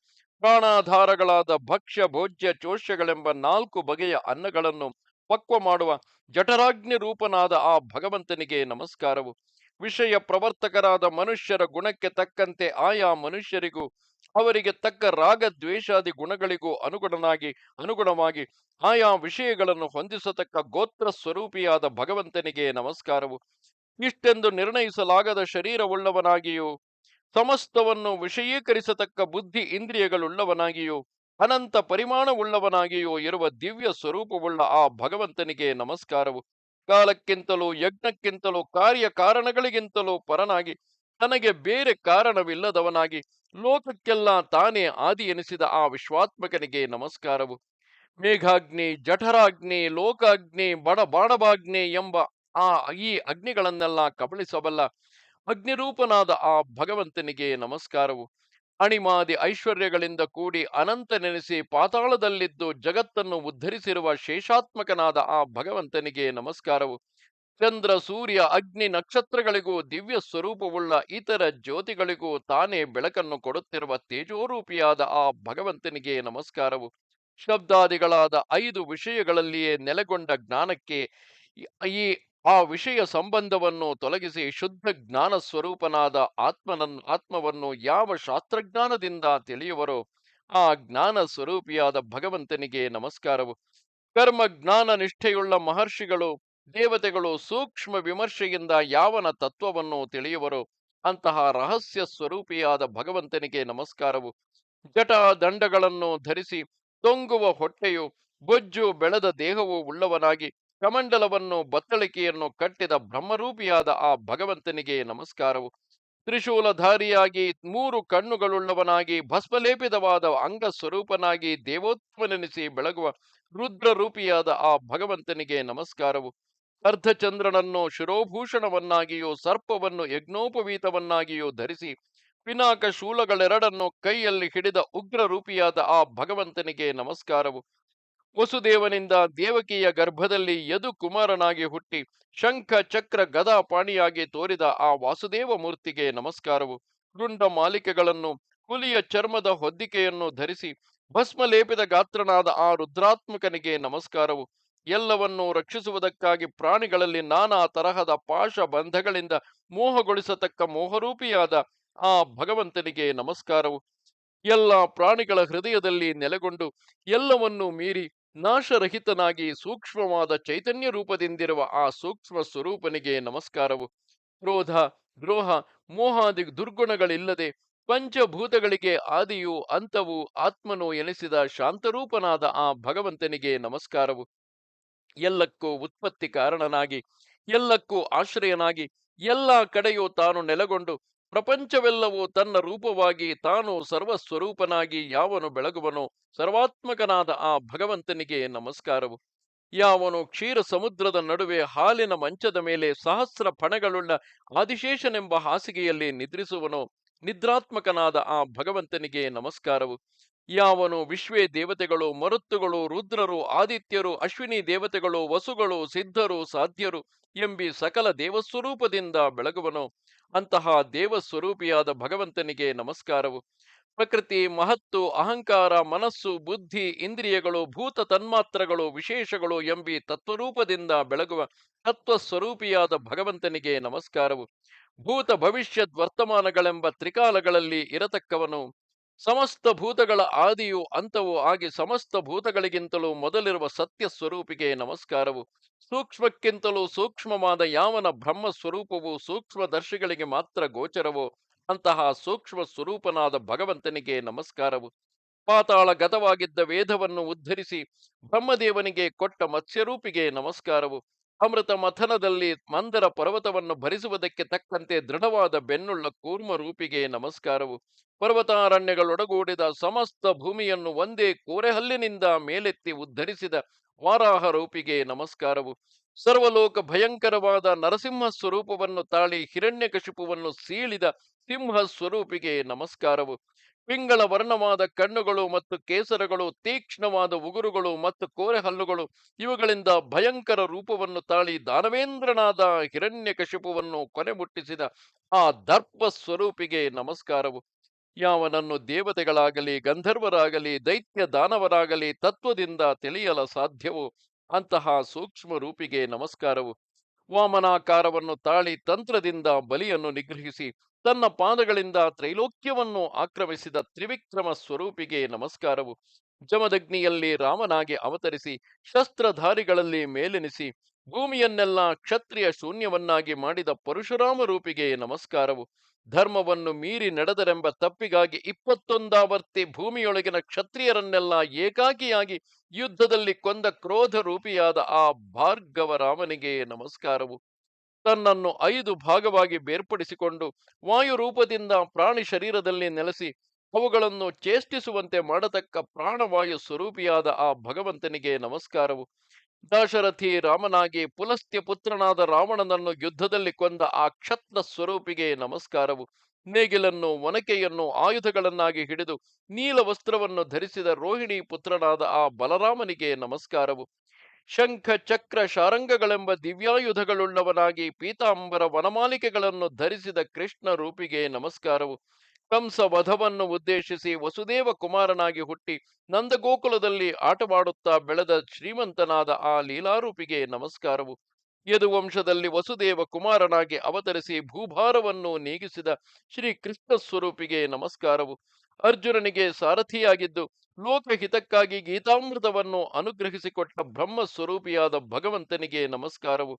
S1: ಪ್ರಾಣಾಧಾರಗಳಾದ ಭಕ್ಷ್ಯ, ಭೋಜ್ಯ, ಚೋಷ್ಯಗಳೆಂಬ ನಾಲ್ಕು ಬಗೆಯ ಅನ್ನಗಳನ್ನು ಪಕ್ವ ಮಾಡುವ ಜಠರಾಗ್ನಿ ರೂಪನಾದ ಆ ಭಗವಂತನಿಗೆ ನಮಸ್ಕಾರವು. ವಿಷಯ ಪ್ರವರ್ತಕರಾದ ಮನುಷ್ಯರ ಗುಣಕ್ಕೆ ತಕ್ಕಂತೆ ಆಯಾ ಮನುಷ್ಯರಿಗೂ, ಅವರಿಗೆ ತಕ್ಕ ರಾಗ, ದ್ವೇಷಾದಿ ಗುಣಗಳಿಗೂ ಅನುಗುಣನಾಗಿ, ಅನುಗುಣವಾಗಿ ಆಯಾ ವಿಷಯಗಳನ್ನು ಹೊಂದಿಸತಕ್ಕ ಗೋತ್ರ ಸ್ವರೂಪಿಯಾದ ಭಗವಂತನಿಗೆ ನಮಸ್ಕಾರವು. ಇಷ್ಟೆಂದು ನಿರ್ಣಯಿಸಲಾಗದ ಶರೀರವುಳ್ಳವನಾಗಿಯೂ, ಸಮಸ್ತವನ್ನು ವಿಷಯೀಕರಿಸತಕ್ಕ ಬುದ್ಧಿ ಇಂದ್ರಿಯಗಳುಳ್ಳವನಾಗಿಯೂ, ಅನಂತ ಪರಿಮಾಣವುಳ್ಳವನಾಗಿಯೂ ಇರುವ ದಿವ್ಯ ಸ್ವರೂಪವುಳ್ಳ ಆ ಭಗವಂತನಿಗೆ ನಮಸ್ಕಾರವು. ಕಾಲಕ್ಕಿಂತಲೂ, ಯಜ್ಞಕ್ಕಿಂತಲೂ ಕಾರ್ಯ ಕಾರಣಗಳಿಗಿಂತಲೂ ಪರನಾಗಿ, ತನಗೆ ಬೇರೆ ಕಾರಣವಿಲ್ಲದವನಾಗಿ, ಲೋಕಕ್ಕೆಲ್ಲ ತಾನೇ ಆದಿ ಎನಿಸಿದ ಆ ವಿಶ್ವಾತ್ಮಕನಿಗೆ ನಮಸ್ಕಾರವು. ಮೇಘಾಗ್ನಿ, ಜಠರಾಗ್ನಿ, ಲೋಕಾಗ್ನಿ ಬಡ ಬಾಣವಾಗ್ನಿ ಎಂಬ ಆ ಈ ಅಗ್ನಿಗಳನ್ನೆಲ್ಲ ಕಬಳಿಸಬಲ್ಲ ಅಗ್ನಿರೂಪನಾದ ಆ ಭಗವಂತನಿಗೆ ನಮಸ್ಕಾರವು. ಅಣಿಮಾದಿ ಐಶ್ವರ್ಯಗಳಿಂದ ಕೂಡಿ ಅನಂತ ನೆನೆಸಿ ಪಾತಾಳದಲ್ಲಿದ್ದು ಜಗತ್ತನ್ನು ಉದ್ಧರಿಸಿರುವ ಶೇಷಾತ್ಮಕನಾದ ಆ ಭಗವಂತನಿಗೆ ನಮಸ್ಕಾರವು. ಚಂದ್ರ, ಸೂರ್ಯ, ಅಗ್ನಿ ನಕ್ಷತ್ರಗಳಿಗೂ ದಿವ್ಯ ಸ್ವರೂಪವುಳ್ಳ ಇತರ ಜ್ಯೋತಿಗಳಿಗೂ ತಾನೇ ಬೆಳಕನ್ನು ಕೊಡುತ್ತಿರುವ ತೇಜೋರೂಪಿಯಾದ ಆ ಭಗವಂತನಿಗೆ ನಮಸ್ಕಾರವು. ಶಬ್ದಾದಿಗಳಾದ ಐದು ವಿಷಯಗಳಲ್ಲಿಯೇ ನೆಲೆಗೊಂಡ ಜ್ಞಾನಕ್ಕೆ ಈ- ಆ ವಿಷಯ ಸಂಬಂಧವನ್ನು ತೊಲಗಿಸಿ ಶುದ್ಧ ಜ್ಞಾನ ಸ್ವರೂಪನಾದ ಆತ್ಮನ ಆತ್ಮವನ್ನು ಯಾವ ಶಾಸ್ತ್ರಜ್ಞಾನದಿಂದ ತಿಳಿಯುವರೋ ಆ ಜ್ಞಾನ ಸ್ವರೂಪಿಯಾದ ಭಗವಂತನಿಗೆ ನಮಸ್ಕಾರವು. ಕರ್ಮ ಜ್ಞಾನ ನಿಷ್ಠೆಯುಳ್ಳ ಮಹರ್ಷಿಗಳು, ದೇವತೆಗಳು ಸೂಕ್ಷ್ಮ ವಿಮರ್ಶೆಯಿಂದ ಯಾವನ ತತ್ವವನ್ನು ತಿಳಿಯುವರು ಅಂತಹ ರಹಸ್ಯ ಸ್ವರೂಪಿಯಾದ ಭಗವಂತನಿಗೆ ನಮಸ್ಕಾರವು. ಜಟ ದಂಡಗಳನ್ನು ಧರಿಸಿ, ತೊಂಗುವ ಹೊಟ್ಟೆಯು, ಬೊಜ್ಜು, ಬೆಳೆದ ದೇಹವು ಉಳ್ಳವನಾಗಿ ಕಮಂಡಲವನ್ನು ಬತ್ತಳಿಕೆಯನ್ನು ಕಟ್ಟಿದ ಬ್ರಹ್ಮರೂಪಿಯಾದ ಆ ಭಗವಂತನಿಗೆ ನಮಸ್ಕಾರವು. ತ್ರಿಶೂಲಧಾರಿಯಾಗಿ ಮೂರು ಕಣ್ಣುಗಳುಳ್ಳವನಾಗಿ, ಭಸ್ಮಲೇಪಿತವಾದ ಅಂಗ ಸ್ವರೂಪನಾಗಿ ದೇವೋತ್ಮನೆನಿಸಿ ಬೆಳಗುವ ರುದ್ರರೂಪಿಯಾದ ಆ ಭಗವಂತನಿಗೆ ನಮಸ್ಕಾರವು. ಅರ್ಧಚಂದ್ರನನ್ನು ಶಿರೋಭೂಷಣವನ್ನಾಗಿಯೂ, ಸರ್ಪವನ್ನು ಯಜ್ಞೋಪವೀತವನ್ನಾಗಿಯೂ ಧರಿಸಿ ಪಿನಾಕ ಶೂಲಗಳೆರಡನ್ನು ಕೈಯಲ್ಲಿ ಹಿಡಿದ ಉಗ್ರ ರೂಪಿಯಾದ ಆ ಭಗವಂತನಿಗೆ ನಮಸ್ಕಾರವು. ವಸುದೇವನಿಂದ ದೇವಕಿಯ ಗರ್ಭದಲ್ಲಿ ಯದು ಕುಮಾರನಾಗಿ ಹುಟ್ಟಿ ಶಂಖ, ಚಕ್ರ, ಗದಾ ಪಾಣಿಯಾಗಿ ತೋರಿದ ಆ ವಾಸುದೇವ ಮೂರ್ತಿಗೆ ನಮಸ್ಕಾರವು. ಗುಂಡ ಮಾಲಿಕೆಗಳನ್ನು, ಹುಲಿಯ ಚರ್ಮದ ಹೊದ್ದಿಕೆಯನ್ನು ಧರಿಸಿ ಭಸ್ಮಲೇಪಿತ ಗಾತ್ರನಾದ ಆ ರುದ್ರಾತ್ಮಕನಿಗೆ ನಮಸ್ಕಾರವು. ಎಲ್ಲವನ್ನೂ ರಕ್ಷಿಸುವುದಕ್ಕಾಗಿ ಪ್ರಾಣಿಗಳಲ್ಲಿ ನಾನಾ ತರಹದ ಪಾಶ ಬಂಧಗಳಿಂದ ಮೋಹಗೊಳಿಸತಕ್ಕ ಮೋಹರೂಪಿಯಾದ ಆ ಭಗವಂತನಿಗೆ ನಮಸ್ಕಾರವು. ಎಲ್ಲ ಪ್ರಾಣಿಗಳ ಹೃದಯದಲ್ಲಿ ನೆಲೆಗೊಂಡು ಎಲ್ಲವನ್ನೂ ಮೀರಿ ನಾಶರಹಿತನಾಗಿ ಸೂಕ್ಷ್ಮವಾದ ಚೈತನ್ಯ ರೂಪದಿಂದಿರುವ ಆ ಸೂಕ್ಷ್ಮ ಸ್ವರೂಪನಿಗೆ ನಮಸ್ಕಾರವು. ಕ್ರೋಧ, ದ್ರೋಹ ಮೋಹಾದಿ ದುರ್ಗುಣಗಳಿಲ್ಲದೆ ಪಂಚಭೂತಗಳಿಗೆ ಆದಿಯೂ ಅಂತವೂ ಆತ್ಮನು ಎನಿಸಿದ ಶಾಂತರೂಪನಾದ ಆ ಭಗವಂತನಿಗೆ ನಮಸ್ಕಾರವು. ಎಲ್ಲಕ್ಕೂ ಉತ್ಪತ್ತಿ ಕಾರಣನಾಗಿ, ಎಲ್ಲಕ್ಕೂ ಆಶ್ರಯನಾಗಿ, ಎಲ್ಲ ಕಡೆಯೂ ತಾನು ನೆಲೆಗೊಂಡು ಪ್ರಪಂಚವೆಲ್ಲವೂ ತನ್ನ ರೂಪವಾಗಿ ತಾನು ಸರ್ವಸ್ವರೂಪನಾಗಿ ಯಾವನು ಬೆಳಗುವನೋ ಸರ್ವಾತ್ಮಕನಾದ ಆ ಭಗವಂತನಿಗೆ ನಮಸ್ಕಾರವು. ಯಾವನು ಕ್ಷೀರ ಸಮುದ್ರದ ನಡುವೆ ಹಾಲಿನ ಮಂಚದ ಮೇಲೆ ಸಹಸ್ರ ಫಣಗಳುಳ್ಳ ಆದಿಶೇಷನೆಂಬ ಹಾಸಿಗೆಯಲ್ಲಿ ನಿದ್ರಿಸುವನೋ ನಿದ್ರಾತ್ಮಕನಾದ ಆ ಭಗವಂತನಿಗೆ ನಮಸ್ಕಾರವು. ಯಾವನು ವಿಶ್ವೇ ದೇವತೆಗಳು ಮರುತ್ತುಗಳು ರುದ್ರರು ಆದಿತ್ಯರು ಅಶ್ವಿನಿ ದೇವತೆಗಳು ವಸುಗಳು ಸಿದ್ಧರು ಸಾಧ್ಯರು ಎಂಬಿ ಸಕಲ ದೇವಸ್ವರೂಪದಿಂದ ಬೆಳಗುವನೋ ಅಂತಹ ದೇವ ಸ್ವರೂಪಿಯಾದ ಭಗವಂತನಿಗೆ ನಮಸ್ಕಾರವು. ಪ್ರಕೃತಿ, ಮಹತ್ತು, ಅಹಂಕಾರ, ಮನಸ್ಸು, ಬುದ್ಧಿ, ಇಂದ್ರಿಯಗಳು, ಭೂತ ತನ್ಮಾತ್ರಗಳು, ವಿಶೇಷಗಳು ಎಂಬಿ ತತ್ವರೂಪದಿಂದ ಬೆಳಗುವ ತತ್ವಸ್ವರೂಪಿಯಾದ ಭಗವಂತನಿಗೆ ನಮಸ್ಕಾರವು. ಭೂತ ಭವಿಷ್ಯದ್ ವರ್ತಮಾನಗಳೆಂಬ ತ್ರಿಕಾಲಗಳಲ್ಲಿ ಇರತಕ್ಕವನು ಸಮಸ್ತ ಭೂತಗಳ ಆದಿಯು ಅಂತವೂ ಆಗಿ ಸಮಸ್ತ ಭೂತಗಳಿಗಿಂತಲೂ ಮೊದಲಿರುವ ಸತ್ಯ ಸ್ವರೂಪಿಗೆ ನಮಸ್ಕಾರವು. ಸೂಕ್ಷ್ಮಕ್ಕಿಂತಲೂ ಸೂಕ್ಷ್ಮವಾದ ಯಾವನ ಬ್ರಹ್ಮ ಸ್ವರೂಪವು ಸೂಕ್ಷ್ಮದರ್ಶಿಗಳಿಗೆ ಮಾತ್ರ ಗೋಚರವೋ, ಅಂತಹ ಸೂಕ್ಷ್ಮ ಸ್ವರೂಪನಾದ ಭಗವಂತನಿಗೆ ನಮಸ್ಕಾರವು. ಪಾತಾಳ ಗತವಾಗಿದ್ದ ವೇದವನ್ನು ಉದ್ಧರಿಸಿ ಬ್ರಹ್ಮದೇವನಿಗೆ ಕೊಟ್ಟ ಮತ್ಸ್ಯರೂಪಿಗೆ ನಮಸ್ಕಾರವು. ಅಮೃತ ಮಥನದಲ್ಲಿ ಮಂದರ ಪರ್ವತವನ್ನು ಭರಿಸುವುದಕ್ಕೆ ತಕ್ಕಂತೆ ದೃಢವಾದ ಬೆನ್ನುಳ್ಳ ಕೂರ್ಮ ರೂಪಿಗೆ ನಮಸ್ಕಾರವು. ಪರ್ವತಾರಣ್ಯಗಳೊಡಗೂಡಿದ ಸಮಸ್ತ ಭೂಮಿಯನ್ನು ಒಂದೇ ಕೋರೆಹಲ್ಲಿನಿಂದ ಮೇಲೆತ್ತಿ ಉದ್ಧರಿಸಿದ ವಾರಾಹ ರೂಪಿಗೆ ನಮಸ್ಕಾರವು. ಸರ್ವಲೋಕ ಭಯಂಕರವಾದ ನರಸಿಂಹ ಸ್ವರೂಪವನ್ನು ತಾಳಿ ಹಿರಣ್ಯಕಶಿಪುವನ್ನು ಸೀಳಿದ ಸಿಂಹ ಸ್ವರೂಪಿಗೆ ನಮಸ್ಕಾರವು. ಪಿಂಗಳ ವರ್ಣವಾದ ಕಣ್ಣುಗಳು ಮತ್ತು ಕೇಸರಗಳು, ತೀಕ್ಷ್ಣವಾದ ಉಗುರುಗಳು ಮತ್ತು ಕೋರೆಹಲ್ಲುಗಳು, ಇವುಗಳಿಂದ ಭಯಂಕರ ರೂಪವನ್ನು ತಾಳಿ ದಾನವೇಂದ್ರನಾದ ಹಿರಣ್ಯಕಶಿಪುವನ್ನು ಕೊನೆ ಮುಟ್ಟಿಸಿದ ಆ ದರ್ಪ ಸ್ವರೂಪಿಗೆ ನಮಸ್ಕಾರವು. ಯಾವನನ್ನು ದೇವತೆಗಳಾಗಲಿ, ಗಂಧರ್ವರಾಗಲಿ ದೈತ್ಯ ದಾನವರಾಗಲಿ ತತ್ವದಿಂದ ತಿಳಿಯಲ ಸಾಧ್ಯವು. ಅಂತಹ ಸೂಕ್ಷ್ಮ ರೂಪಿಗೆ ನಮಸ್ಕಾರವು. ವಾಮನಾಕಾರವನ್ನು ತಾಳಿ ತಂತ್ರದಿಂದ ಬಲಿಯನ್ನು ನಿಗ್ರಹಿಸಿ ತನ್ನ ಪಾದಗಳಿಂದ ತ್ರೈಲೋಕ್ಯವನ್ನು ಆಕ್ರಮಿಸಿದ ತ್ರಿವಿಕ್ರಮ ಸ್ವರೂಪಿಗೆ ನಮಸ್ಕಾರವು. ಜಮದಗ್ನಿಯಲ್ಲಿ ರಾಮನಾಗಿ ಅವತರಿಸಿ, ಶಸ್ತ್ರಧಾರಿಗಳಲ್ಲಿ ಮೇಲೆನಿಸಿ, ಭೂಮಿಯನ್ನೆಲ್ಲ ಕ್ಷತ್ರಿಯ ಶೂನ್ಯವನ್ನಾಗಿ ಮಾಡಿದ ಪರಶುರಾಮ ರೂಪಿಗೆ ನಮಸ್ಕಾರವು. ಧರ್ಮವನ್ನು ಮೀರಿ ನಡೆದರೆಂಬ ತಪ್ಪಿಗಾಗಿ ಇಪ್ಪತ್ತೊಂದಾವರ್ತಿ ಭೂಮಿಯೊಳಗಿನ ಕ್ಷತ್ರಿಯರನ್ನೆಲ್ಲ ಏಕಾಕಿಯಾಗಿ ಯುದ್ಧದಲ್ಲಿ ಕೊಂದ ಕ್ರೋಧ ರೂಪಿಯಾದ ಆ ಭಾರ್ಗವ ರಾಮನಿಗೆ ನಮಸ್ಕಾರವು. ತನ್ನನ್ನು ಐದು ಭಾಗವಾಗಿ ಬೇರ್ಪಡಿಸಿಕೊಂಡು ವಾಯು ರೂಪದಿಂದ ಪ್ರಾಣಿ ಶರೀರದಲ್ಲಿ ನೆಲೆಸಿ ಅವುಗಳನ್ನು ಚೇಷ್ಟಿಸುವಂತೆ ಮಾಡತಕ್ಕ ಪ್ರಾಣವಾಯು ಸ್ವರೂಪಿಯಾದ ಆ ಭಗವಂತನಿಗೆ ನಮಸ್ಕಾರವು. ದಾಶರಥಿ ರಾಮನಾಗಿ ಪುಲಸ್ತ್ಯ ಪುತ್ರನಾದ ರಾವಣನನ್ನು ಯುದ್ಧದಲ್ಲಿ ಕೊಂದ ಆ ಕ್ಷತ್ರ ಸ್ವರೂಪಿಗೆ ನಮಸ್ಕಾರವು. ನೇಗಿಲನ್ನು, ಒನಕೆಯನ್ನು, ಆಯುಧಗಳನ್ನಾಗಿ ಹಿಡಿದು ನೀಲ ವಸ್ತ್ರವನ್ನು ಧರಿಸಿದ ರೋಹಿಣಿ ಪುತ್ರನಾದ ಆ ಬಲರಾಮನಿಗೆ ನಮಸ್ಕಾರವು. ಶಂಖ ಚಕ್ರ ಶಾರಂಗಗಳೆಂಬ ದಿವ್ಯಾಯುಧಗಳುಳ್ಳವನಾಗಿ ಪೀತಾಂಬರ ವನಮಾಲಿಕೆಗಳನ್ನು ಧರಿಸಿದ ಕೃಷ್ಣ ರೂಪಿಗೆ ನಮಸ್ಕಾರವು. ಕಂಸ ವಧವನ್ನು ಉದ್ದೇಶಿಸಿ ವಸುದೇವ ಕುಮಾರನಾಗಿ ಹುಟ್ಟಿ ನಂದಗೋಕುಲದಲ್ಲಿ ಆಟವಾಡುತ್ತಾ ಬೆಳೆದ ಶ್ರೀಮಂತನಾದ ಆ ಲೀಲಾರೂಪಿಗೆ ನಮಸ್ಕಾರವು. ಯದುವಂಶದಲ್ಲಿ ವಸುದೇವ ಕುಮಾರನಾಗಿ ಅವತರಿಸಿ ಭೂಭಾರವನ್ನು ನೀಗಿಸಿದ ಶ್ರೀ ಕೃಷ್ಣ ಸ್ವರೂಪಿಗೆ ನಮಸ್ಕಾರವು. ಅರ್ಜುನನಿಗೆ ಸಾರಥಿಯಾಗಿದ್ದು ಲೋಕಹಿತಕ್ಕಾಗಿ ಗೀತಾಮೃತವನ್ನು ಅನುಗ್ರಹಿಸಿಕೊಟ್ಟ ಬ್ರಹ್ಮ ಸ್ವರೂಪಿಯಾದ ಭಗವಂತನಿಗೆ ನಮಸ್ಕಾರವು.